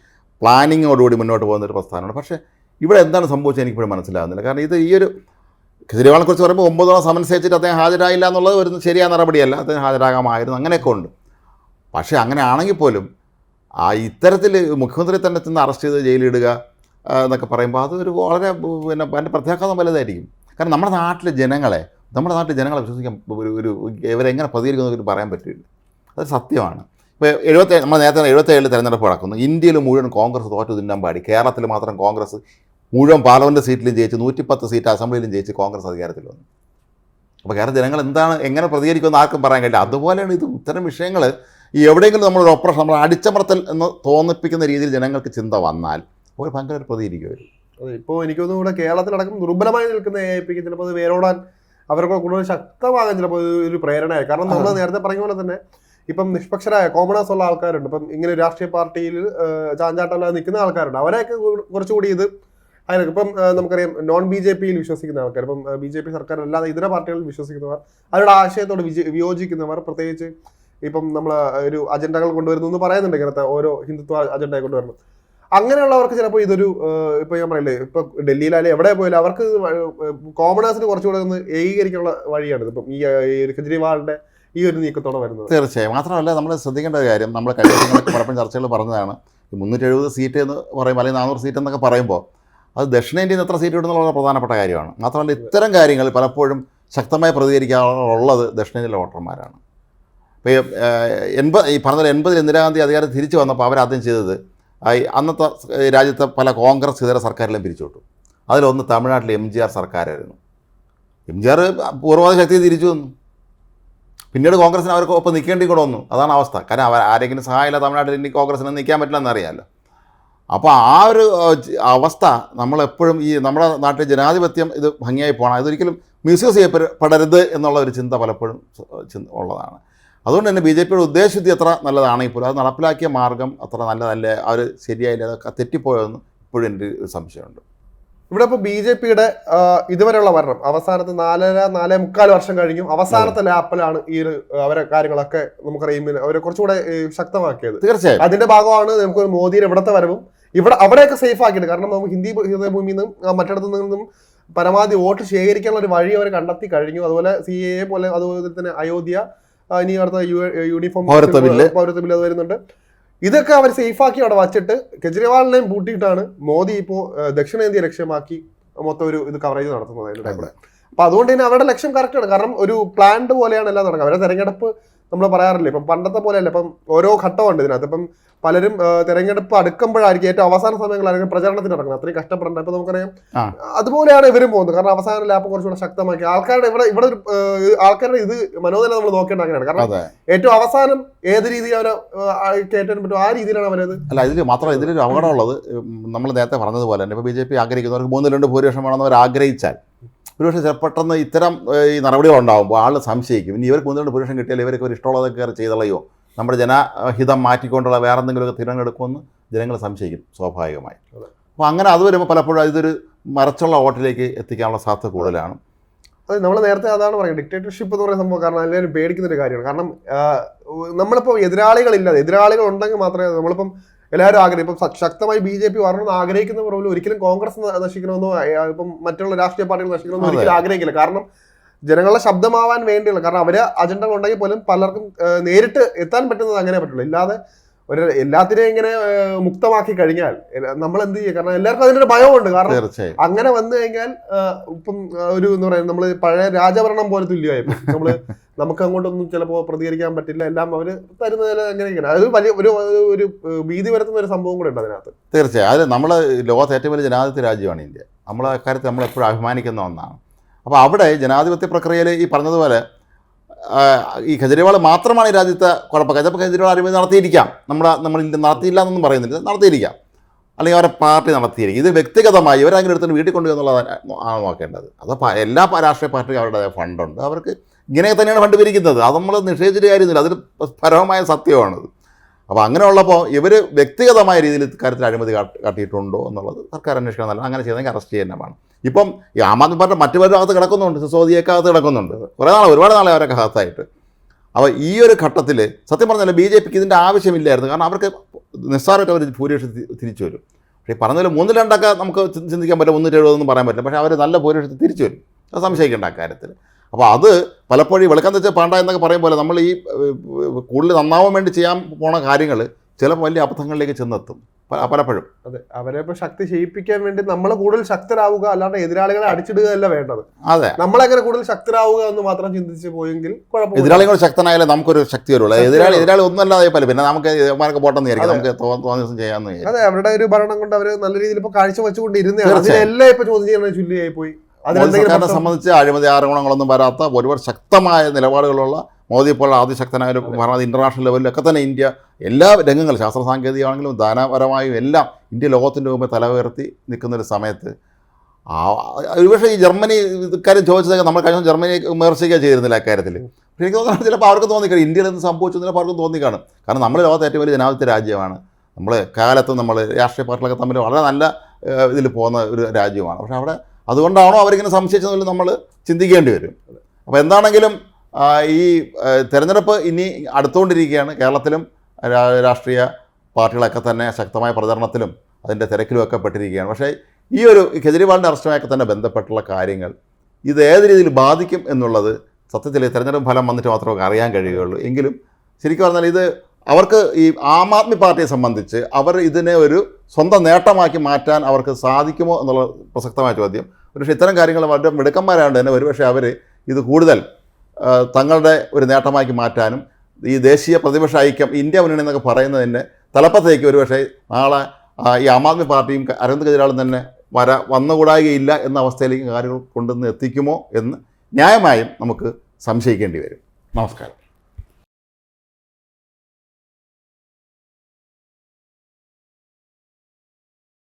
പ്ലാനിങ്ങോടുകൂടി മുന്നോട്ട് പോകുന്ന ഒരു പ്രസ്ഥാനമാണ്. പക്ഷേ ഇവിടെ എന്താണ് സംഭവിച്ചത് എനിക്കിപ്പോഴും മനസ്സിലാകുന്നില്ല. കാരണം ഇത് ഈ ഒരു കെജ്രിവാളിനെ കുറിച്ച് പറയുമ്പോൾ തവണ സമൻസ് വെച്ചിട്ട് അദ്ദേഹം ഹാജരായില്ല എന്നുള്ളത് ഒരു ശരിയായ നടപടിയല്ല. അദ്ദേഹം ഹാജരാകാമായിരുന്നു. അങ്ങനെയൊക്കെ ഉണ്ട്. പക്ഷേ അങ്ങനെ ആണെങ്കിൽ പോലും ആ ഇത്തരത്തിൽ മുഖ്യമന്ത്രി തന്നെ ചെന്ന് അറസ്റ്റ് ചെയ്ത് ജയിലിടുക എന്നൊക്കെ പറയുമ്പോൾ അതൊരു വളരെ പിന്നെ അതിന്റെ പ്രത്യാഘാതം വലുതായിരിക്കും. കാരണം നമ്മുടെ നാട്ടിലെ ജനങ്ങളെ നമ്മുടെ നാട്ടിലെ ജനങ്ങളെ വിശ്വസിക്കാൻ ഒരു ഒരു ഇവരെങ്ങനെ പ്രതികരിക്കുന്നു പറയാൻ പറ്റില്ല. അത് സത്യമാണ്. ഇപ്പോൾ എഴുപത്തേഴ് നമ്മൾ നേരത്തെ എഴുപത്തേഴിൽ തെരഞ്ഞെടുപ്പ് നടക്കുന്നു. ഇന്ത്യയിൽ മുഴുവൻ കോൺഗ്രസ് തോറ്റു തിന്നാൻ പാടി. കേരളത്തിൽ മാത്രം കോൺഗ്രസ് മുഴുവൻ പാർലമെന്റ് സീറ്റിലും ജയിച്ച് നൂറ്റിപ്പത്ത് സീറ്റ് അസംബ്ലിയിലും ജയിച്ച് കോൺഗ്രസ് അധികാരത്തിൽ വന്നു. അപ്പോൾ കേരള ജനങ്ങൾ എന്താണ് എങ്ങനെ പ്രതികരിക്കുമെന്ന് ആർക്കും പറയാൻ കഴിയില്ല. അതുപോലെയാണ് ഇത് ഇത്തരം വിഷയങ്ങൾ ഈ എവിടെയെങ്കിലും നമ്മളൊരു ഓപ്പറേഷൻ നമ്മൾ അടിച്ചമർത്തൽ എന്ന് തോന്നിപ്പിക്കുന്ന രീതിയിൽ ജനങ്ങൾക്ക് ചിന്ത വന്നാൽ അവർ ഭയങ്കര പ്രതികരിക്കും അവർ അതെ ഇപ്പോൾ എനിക്കൊന്നും ഇവിടെ കേരളത്തിലടക്കം ദുർബലമായി നിൽക്കുന്ന എ ഐ പിക്ക് ചിലപ്പോൾ അത് വേരോടാൻ അവർക്ക് കൂടുതൽ ശക്തമാകാൻ ചിലപ്പോൾ ഒരു പ്രേരണയായി. കാരണം നമ്മൾ നേരത്തെ പറഞ്ഞ പോലെ തന്നെ ഇപ്പം നിഷ്പക്ഷരായ കോമണേഴ്സ് ഉള്ള ആൾക്കാരുണ്ട്. ഇപ്പം ഇങ്ങനെ രാഷ്ട്രീയ പാർട്ടിയിൽ ചാഞ്ചാട്ടല്ലാതെ നിൽക്കുന്ന ആൾക്കാരുണ്ട്. അവരെയൊക്കെ കുറച്ചുകൂടി ഇത് അതിനൊക്കെ ഇപ്പം നമുക്കറിയാം നോൺ ബി ജെ പിയിൽ വിശ്വസിക്കുന്ന ആൾക്കാർ ഇപ്പം ബി ജെ പി സർക്കാർ അല്ലാതെ ഇതര പാർട്ടികളിൽ വിശ്വസിക്കുന്നവർ അവരുടെ ആശയത്തോട് വിയോജിക്കുന്നവർ പ്രത്യേകിച്ച് ഇപ്പം നമ്മൾ ഒരു അജണ്ടകൾ കൊണ്ടുവരുന്നു എന്ന് പറയുന്നുണ്ട് ഇങ്ങനത്തെ ഓരോ ഹിന്ദുത്വ അജണ്ട കൊണ്ടുവരുന്നു. അങ്ങനെയുള്ളവർക്ക് ചിലപ്പോൾ ഇതൊരു ഇപ്പൊ ഞാൻ പറയില്ലേ ഇപ്പൊ ഡൽഹിയിലായാലും എവിടെ പോയാലും അവർക്ക് കോമണേഴ്സിന് കുറച്ചുകൂടെ ഒന്ന് ഏകീകരിക്കാനുള്ള വഴിയാണ് ഇപ്പം ഈ കെജ്രിവാളിന്റെ ഈ ഒരു നീക്കത്തോടെ വരുന്നത്. തീർച്ചയായും. മാത്രമല്ല നമ്മൾ ശ്രദ്ധിക്കേണ്ട ഒരു കാര്യം നമ്മൾ കഴിഞ്ഞ ചർച്ചകൾ പറഞ്ഞതാണ് മുന്നൂറ്റി എഴുപത് സീറ്റ് എന്ന് പറയുമ്പോൾ അല്ലെങ്കിൽ നാനൂറ് സീറ്റ് എന്നൊക്കെ പറയുമ്പോൾ അത് ദക്ഷിണേന്ത്യയിൽ നിന്ന് എത്ര സീറ്റ് വളരെ പ്രധാനപ്പെട്ട കാര്യമാണ്. മാത്രമല്ല ഇത്തരം കാര്യങ്ങൾ പലപ്പോഴും ശക്തമായി പ്രതികരിക്കാനുള്ളത് ദക്ഷിണേന്ത്യയിലെ വോട്ടർമാരാണ്. ഈ എൺപത് ഈ പറഞ്ഞ എൺപതിൽ ഇന്ദിരാഗാന്ധി അധികാരം തിരിച്ചു വന്നപ്പോൾ അവരാദ്യം ചെയ്തത് അന്നത്തെ രാജ്യത്തെ പല കോൺഗ്രസ് ഇതര സർക്കാരിലും പിരിച്ചുവിട്ടു അതിലൊന്ന് തമിഴ്നാട്ടിലെ എം ജി ആർ സർക്കാരായിരുന്നു. എം ജി ആർ പൂർവാധ ശക്തി തിരിച്ചു വന്നു. പിന്നീട് കോൺഗ്രസിന് അവർക്ക് ഒപ്പം നിൽക്കേണ്ടി കൂടെ വന്നു. അതാണ് അവസ്ഥ. കാരണം അവർ ആരെങ്കിലും സഹായമില്ല തമിഴ്നാട്ടിൽ ഇനി കോൺഗ്രസിന് നിൽക്കാൻ പറ്റില്ലെന്ന് അറിയാമല്ലോ. അപ്പോൾ ആ ഒരു അവസ്ഥ നമ്മളെപ്പോഴും ഈ നമ്മുടെ നാട്ടിലെ ജനാധിപത്യം ഇത് ഭംഗിയായി പോകണം ഇതൊരിക്കലും മിസ്യൂസ് ചെയ്യപ്പെടരുത് എന്നുള്ള ഒരു ചിന്ത പലപ്പോഴും ഉള്ളതാണ്. അതുകൊണ്ട് തന്നെ ബി ജെ പിയുടെ ഉദ്ദേശശുദ്ധി എത്ര നല്ലതാണെങ്കിൽ പോലും അത് നടപ്പിലാക്കിയ മാർഗം അത്ര നല്ലതല്ല അവർ ശരിയായില്ല അതൊക്കെ തെറ്റിപ്പോയെന്ന് ഇപ്പോഴും എന്റെ ഒരു സംശയമുണ്ട്. ഇവിടെ ഇപ്പോൾ ബി ജെ പിയുടെ ഇതുവരെയുള്ള ഭരണം അവസാനത്തെ നാലര നാലേ മുക്കാൽ വർഷം കഴിഞ്ഞു അവസാനത്തെ ലാപ്പിലാണ് ഈ ഒരു അവരെ കാര്യങ്ങളൊക്കെ നമുക്കറിയാം അവരെ കുറച്ചുകൂടെ ശക്തമാക്കിയത്. തീർച്ചയായും. അതിന്റെ ഭാഗമാണ് നമുക്ക് മോദിയുടെ ഇവിടുത്തെ വരവും ഇവിടെ അവിടെയൊക്കെ സേഫ് ആക്കിയിട്ട് കാരണം നമുക്ക് ഹിന്ദി ഹൃദയഭൂമിയിൽ നിന്നും മറ്റിടത്തു നിന്നും പരമാവധി വോട്ട് ശേഖരിക്കാനുള്ള ഒരു വഴി അവർ കണ്ടെത്തി കഴിഞ്ഞു. അതുപോലെ സി എ പോലെ അതുപോലെ തന്നെ അയോധ്യ ഇനി അടുത്ത യൂണിഫോം പൗരത്വ ബില്ല്. അത് വരുന്നുണ്ട്. ഇതൊക്കെ അവർ സേഫാക്കി ആക്കി അവിടെ വച്ചിട്ട് കെജ്രിവാളിനെയും പൂട്ടിയിട്ടാണ് മോദി ഇപ്പോൾ ദക്ഷിണേന്ത്യ ലക്ഷ്യമാക്കി മൊത്തം ഒരു ഇത് കവറേജ് നടത്തുന്നത് അതിന്റെ ടൈമിൽ അപ്പൊ അതുകൊണ്ട് തന്നെ അവരുടെ ലക്ഷ്യം കറക്റ്റ് ആണ്. കാരണം ഒരു പ്ലാൻഡ് പോലെയാണ് എല്ലാം നടക്കുക. അവരുടെ തെരഞ്ഞെടുപ്പ് നമ്മൾ പറയാറില്ലേ? ഇപ്പം പണ്ടത്തെ പോലെയല്ല. ഇപ്പം ഓരോ ഘട്ടമുണ്ട് ഇതിനകത്ത്. ഇപ്പം പലരും തെരഞ്ഞെടുപ്പ് അടുക്കുമ്പോഴായിരിക്കും ഏറ്റവും അവസാന സമയങ്ങളായിരിക്കും പ്രചരണത്തിന് ഇറങ്ങുന്നത്. അത്രയും കഷ്ടപ്പെടേണ്ട. ഇപ്പൊ നമുക്കറിയാം. അതുപോലെയാണ് ഇവരും പോകുന്നത്. കാരണം അവസാന ലാപ്പ് കുറച്ചുകൂടെ ശക്തമാക്കി. ആൾക്കാരുടെ ഇവിടെ ഇവിടെ ഒരു ആൾക്കാരുടെ ഇത് മനോനില നമ്മൾ നോക്കേണ്ട അങ്ങനെയാണ്. കാരണം ഏറ്റവും അവസാനം ഏത് രീതിയിൽ അവരെ കേട്ടാൻ കയറ്റാൻ പറ്റും ആ രീതിയിലാണ് അവരത്. അല്ല ഇതിൽ മാത്രം ഇതിലൊരു അപകടമുള്ളത് നമ്മൾ നേരത്തെ പറഞ്ഞതുപോലെ തന്നെ ഇപ്പോൾ ബി ജെ പി ആഗ്രഹിക്കുന്നവർക്ക് മൂന്നിൽ രണ്ട് ഭൂരിപക്ഷം വേണമെന്ന് അവർ ആഗ്രഹിച്ചാൽ ഒരുപക്ഷെ ചില പെട്ടെന്ന് ഇത്തരം ഈ നടപടികൾ ഉണ്ടാകുമ്പോൾ ആൾ സംശയിക്കും. ഇനി ഇവർക്ക് മൂന്ന് രണ്ട് ഭൂരിപക്ഷം കിട്ടിയാൽ ഇവർക്ക് ഒരു ഇഷ്ടമുള്ളതൊക്കെ കയറി ചെയ്തളയോ? നമ്മുടെ ജനഹിതം മാറ്റിക്കൊണ്ടുള്ള വേറെ എന്തെങ്കിലുമൊക്കെ തിരഞ്ഞെടുക്കുമെന്ന് ജനങ്ങൾ സംശയിക്കും സ്വാഭാവികമായി. അപ്പോൾ അങ്ങനെ അത് വരുമ്പോൾ പലപ്പോഴും ഇതൊരു മറച്ചുള്ള വോട്ടിലേക്ക് എത്തിക്കാനുള്ള സാധ്യത കൂടുതലാണ്. അത് നമ്മൾ നേരത്തെ അതാണ് പറയുന്നത് ഡിക്റ്റേറ്റർഷിപ്പ് എന്ന് പറയുന്ന സംഭവം കാരണം എല്ലാവരും പേടിക്കുന്ന ഒരു കാര്യമാണ്. കാരണം നമ്മളിപ്പോൾ എതിരാളികളില്ലാതെ എതിരാളികൾ ഉണ്ടെങ്കിൽ മാത്രമേ നമ്മളിപ്പം എല്ലാവരും ആഗ്രഹം ഇപ്പം ശക്തമായി ബി ജെ പി വരണമെന്ന് ആഗ്രഹിക്കുന്ന പോലും ഒരിക്കലും കോൺഗ്രസ് നശിക്കണമെന്നോ ഇപ്പം മറ്റുള്ള രാഷ്ട്രീയ പാർട്ടികൾ നശിക്കണമെന്നോ ഒരിക്കലും ആഗ്രഹിക്കില്ല. കാരണം ജനങ്ങളുടെ ശബ്ദമാവാൻ വേണ്ടിയുള്ള കാരണം അവർ അജണ്ട ഉണ്ടെങ്കിൽ പോലും പലർക്കും നേരിട്ട് എത്താൻ പറ്റുന്നത് അങ്ങനെ പറ്റുള്ളൂ. ഇല്ലാതെ ഒരു എല്ലാത്തിനെയും ഇങ്ങനെ മുക്തമാക്കി കഴിഞ്ഞാൽ നമ്മൾ എന്ത് ചെയ്യും? കാരണം എല്ലാവർക്കും അതിനൊരു ഭയമുണ്ട്. കാരണം അങ്ങനെ വന്നു കഴിഞ്ഞാൽ ഇപ്പം ഒരു എന്താ പറയുക നമ്മൾ പഴയ രാജഭരണം പോലെ തുല്യമായി നമ്മൾ നമുക്ക് അങ്ങോട്ടൊന്നും ചിലപ്പോൾ പ്രതികരിക്കാൻ പറ്റില്ല. എല്ലാം അവർ തരുന്നതിൽ അങ്ങനെ അത് വലിയ ഒരു ഒരു ഭീതി വരുത്തുന്ന ഒരു സംഭവം കൂടെ ഉണ്ട് അതിനകത്ത്. തീർച്ചയായും. അത് നമ്മൾ ലോകത്തെ ഏറ്റവും വലിയ ജനാധിപത്യ രാജ്യമാണ് ഇന്ത്യ. നമ്മൾ അക്കാര്യത്തിൽ നമ്മൾ എപ്പോഴും അഭിമാനിക്കുന്ന ഒന്നാണ്. അപ്പോൾ അവിടെ ജനാധിപത്യ പ്രക്രിയയിൽ ഈ പറഞ്ഞതുപോലെ ഈ കെജ്രിവാൾ മാത്രമാണ് ഈ രാജ്യത്തെ കുഴപ്പം ചിലപ്പോൾ കെജ്രിവാൾ അറിവ് നടത്തിയിരിക്കാം. നമ്മുടെ നമ്മൾ നടത്തിയില്ല എന്നൊന്നും പറയുന്നില്ല. നടത്തിയിരിക്കാം. അല്ലെങ്കിൽ അവരെ പാർട്ടി നടത്തിയിരിക്കും. ഇത് വ്യക്തിഗതമായി ഇവരങ്ങനെ എടുത്തിട്ട് വീട്ടിൽ കൊണ്ടുപോയി എന്നുള്ളതാണ് ആണ് നോക്കേണ്ടത്. അത് എല്ലാ രാഷ്ട്രീയ പാർട്ടിക്കും അവരുടെ ഫണ്ടുണ്ട്. അവർക്ക് ഇങ്ങനെ തന്നെയാണ് ഫണ്ട് പിരിക്കുന്നത്. അത് നമ്മൾ നിഷേധിച്ചിട്ട് കാര്യമൊന്നുമില്ല. അതൊരു പരമമായ സത്യമാണത്. അപ്പോൾ അങ്ങനെ ഉള്ളപ്പോൾ ഇവർ വ്യക്തിഗതമായ രീതിയിൽ കാര്യത്തിൽ അഴിമതി കാട്ടി- കാട്ടിയിട്ടുണ്ടോ എന്നുള്ളത് സർക്കാർ അന്വേഷിക്കണം. നല്ല അങ്ങനെ ചെയ്തെങ്കിൽ അറസ്റ്റ് ചെയ്യുന്നതാണ് ഇപ്പം ഈ ആം ആദ്മി പാർട്ടി മറ്റു പേരുടെ അകത്ത് കിടക്കുന്നുണ്ട് സിസോദിയൊക്കെ അകത്ത് കിടക്കുന്നുണ്ട്. കുറേ നാൾ ഒരുപാട് നാളെ അവരൊക്കെ അകത്തായിട്ട്. അപ്പോൾ ഈ ഒരു ഘട്ടത്തിൽ സത്യം പറഞ്ഞാൽ ബി ജെ പിക്ക് ഇതിന്റെ ആവശ്യമില്ലായിരുന്നു. കാരണം അവർക്ക് നിസ്സാരമായിട്ട് അവർ ഭൂരിപക്ഷം തിരിച്ചു വരും. പക്ഷേ ഈ പറഞ്ഞ മൂന്ന് രണ്ടൊക്കെ നമുക്ക് ചിന്തിക്കാൻ പറ്റും മുന്നൂറ്റി എഴുപതൊന്നും പറയാൻ പറ്റില്ല. പക്ഷേ അവർ നല്ല ഭൂരിപക്ഷത്തിൽ തിരിച്ചു വരും. അത് സംശയിക്കേണ്ട അക്കാര്യത്തിൽ അപ്പോൾ അത് പലപ്പോഴും വെളുക്കം തെച്ച പാണ്ട എന്നൊക്കെ പറയും പോലെ നമ്മൾ ഈ കൂടുതൽ നന്നാവാൻ വേണ്ടി ചെയ്യാൻ പോണ കാര്യങ്ങൾ ചിലപ്പോൾ വലിയ അബദ്ധങ്ങളിലേക്ക് ചെന്നെത്തും. പലപ്പോഴും. അതെ. അവരെ ഇപ്പൊ ശക്തി ചെയ്യിപ്പിക്കാൻ വേണ്ടി നമ്മൾ കൂടുതൽ ശക്തരാവുക അല്ലാണ്ട് എതിരാളികളെ അടിച്ചിടുക അല്ല വേണ്ടത്. അതെ. നമ്മളെങ്ങനെ കൂടുതൽ ശക്തരാവുക എന്ന് മാത്രം ചിന്തിച്ച് പോയെങ്കിൽ കുഴപ്പമില്ല. എതിരാളികൾ ശക്തനായാലേ നമുക്കൊരു ശക്തി വരുള്ളൂ. എതിരാളി എതിരാളി ഒന്നല്ലാതെ പല പിന്നെ നമുക്ക് ഇവന്മാരൊക്കെ പോട്ടെന്ന് വിചാരിക്കും. നമുക്ക് തോ- തോന്നിയ ദിവസം ചെയ്യാമെന്ന് അതെ അവരുടെ ഒരു ഭരണം കൊണ്ട് അവർ നല്ല രീതിയിൽ ഇപ്പൊ കാഴ്ച വെച്ചുകൊണ്ട് ഇരുന്നതാണ് അതിനെല്ലാം ഇപ്പൊ ചോദ്യം ചെയ്യണ ചുല്ലിയായി പോയി. മോദി അതിലെന്തെങ്കിലും സർക്കാരിനെ പ്രശ്നം- സംബന്ധിച്ച് അഴിമതി ആരോപണങ്ങളൊന്നും വരാത്ത ഒരുപാട് ശക്തമായ നിലപാടുകളുള്ള മോദി ഇപ്പോൾ ആദ്യശക്തനായ ഒരു ഭരണ ഇന്റർനാഷണൽ ലെവലിലൊക്കെ തന്നെ ഇന്ത്യ എല്ലാ രംഗങ്ങളും ശാസ്ത്ര സാങ്കേതികമാണെങ്കിലും ദാനപരമായും എല്ലാം ഇന്ത്യ ലോകത്തിന്റെ മുമ്പ് തല ഉയർത്തി നിൽക്കുന്നൊരു സമയത്ത് ആ ഒരുപക്ഷെ ഈ ജർമ്മനി ഇക്കാര്യം ചോദിച്ചതൊക്കെ നമ്മൾ കഴിഞ്ഞ ജർമ്മനി വിമർശിക്കുക ചെയ്തിരുന്നില്ല അക്കാര്യത്തിൽ. പക്ഷേ എനിക്ക് തോന്നുന്നത് ചിലപ്പോൾ അവർക്ക് തോന്നിക്കാണ്. ഇന്ത്യയിൽ എന്ത് സംഭവിച്ചു ചിലപ്പോൾ അവർക്ക് തോന്നിക്കാണ്. കാരണം നമ്മൾ ലോകത്തെ ഏറ്റവും വലിയ ജനാധിപത്യ രാജ്യമാണ്. നമ്മൾ കാലത്ത് നമ്മൾ രാഷ്ട്രീയ പാർട്ടികളൊക്കെ തമ്മിൽ വളരെ നല്ല ഇതിൽ പോകുന്ന ഒരു രാജ്യമാണ്. പക്ഷേ അവിടെ അതുകൊണ്ടാണോ അവരിങ്ങനെ സംശയിച്ചതെന്നുള്ളത് നമ്മൾ ചിന്തിക്കേണ്ടി വരും. അപ്പോൾ എന്താണെങ്കിലും ഈ തെരഞ്ഞെടുപ്പ് ഇനി അടുത്തുകൊണ്ടിരിക്കുകയാണ്. കേരളത്തിലും രാഷ്ട്രീയ പാർട്ടികളൊക്കെ തന്നെ ശക്തമായ പ്രചരണത്തിലും അതിന്റെ തിരക്കിലുമൊക്കെ പെട്ടിരിക്കുകയാണ്. പക്ഷേ ഈ ഒരു കെജ്രിവാളിന്റെ അറസ്റ്റുമായൊക്കെ തന്നെ ബന്ധപ്പെട്ടുള്ള കാര്യങ്ങൾ ഇത് ഏത് രീതിയിൽ ബാധിക്കും എന്നുള്ളത് സത്യത്തിൽ തെരഞ്ഞെടുപ്പ് ഫലം വന്നിട്ട് മാത്രമേ അറിയാൻ കഴിയുകയുള്ളൂ. എങ്കിലും ശരിക്കും പറഞ്ഞാൽ ഇത് അവർക്ക് ഈ ആം ആദ്മി പാർട്ടിയെ സംബന്ധിച്ച് അവർ ഇതിനെ ഒരു സ്വന്തം നേട്ടമാക്കി മാറ്റാൻ അവർക്ക് സാധിക്കുമോ എന്നുള്ള പ്രസക്തമായ ചോദ്യം. പക്ഷേ ഇത്തരം കാര്യങ്ങൾ വളരെ മിടുക്കന്മാരായതുകൊണ്ട് തന്നെ ഒരുപക്ഷെ അവർ ഇത് കൂടുതൽ തങ്ങളുടെ ഒരു നേട്ടമാക്കി മാറ്റാനും ഈ ദേശീയ പ്രതിപക്ഷ ഐക്യം ഇന്ത്യ മുന്നണി എന്നൊക്കെ പറയുന്നതിന്റെ തലപ്പത്തേക്ക് ഒരുപക്ഷെ നാളെ ഈ ആം ആദ്മി പാർട്ടിയും അരവിന്ദ് കെജ്രിവാളും തന്നെ വര വന്നുകൂടായികയില്ല എന്ന അവസ്ഥയിലേക്ക് കാര്യങ്ങൾ കൊണ്ടുവന്ന് എത്തിക്കുമോ എന്ന് ന്യായമായും നമുക്ക് സംശയിക്കേണ്ടി വരും. നമസ്കാരം.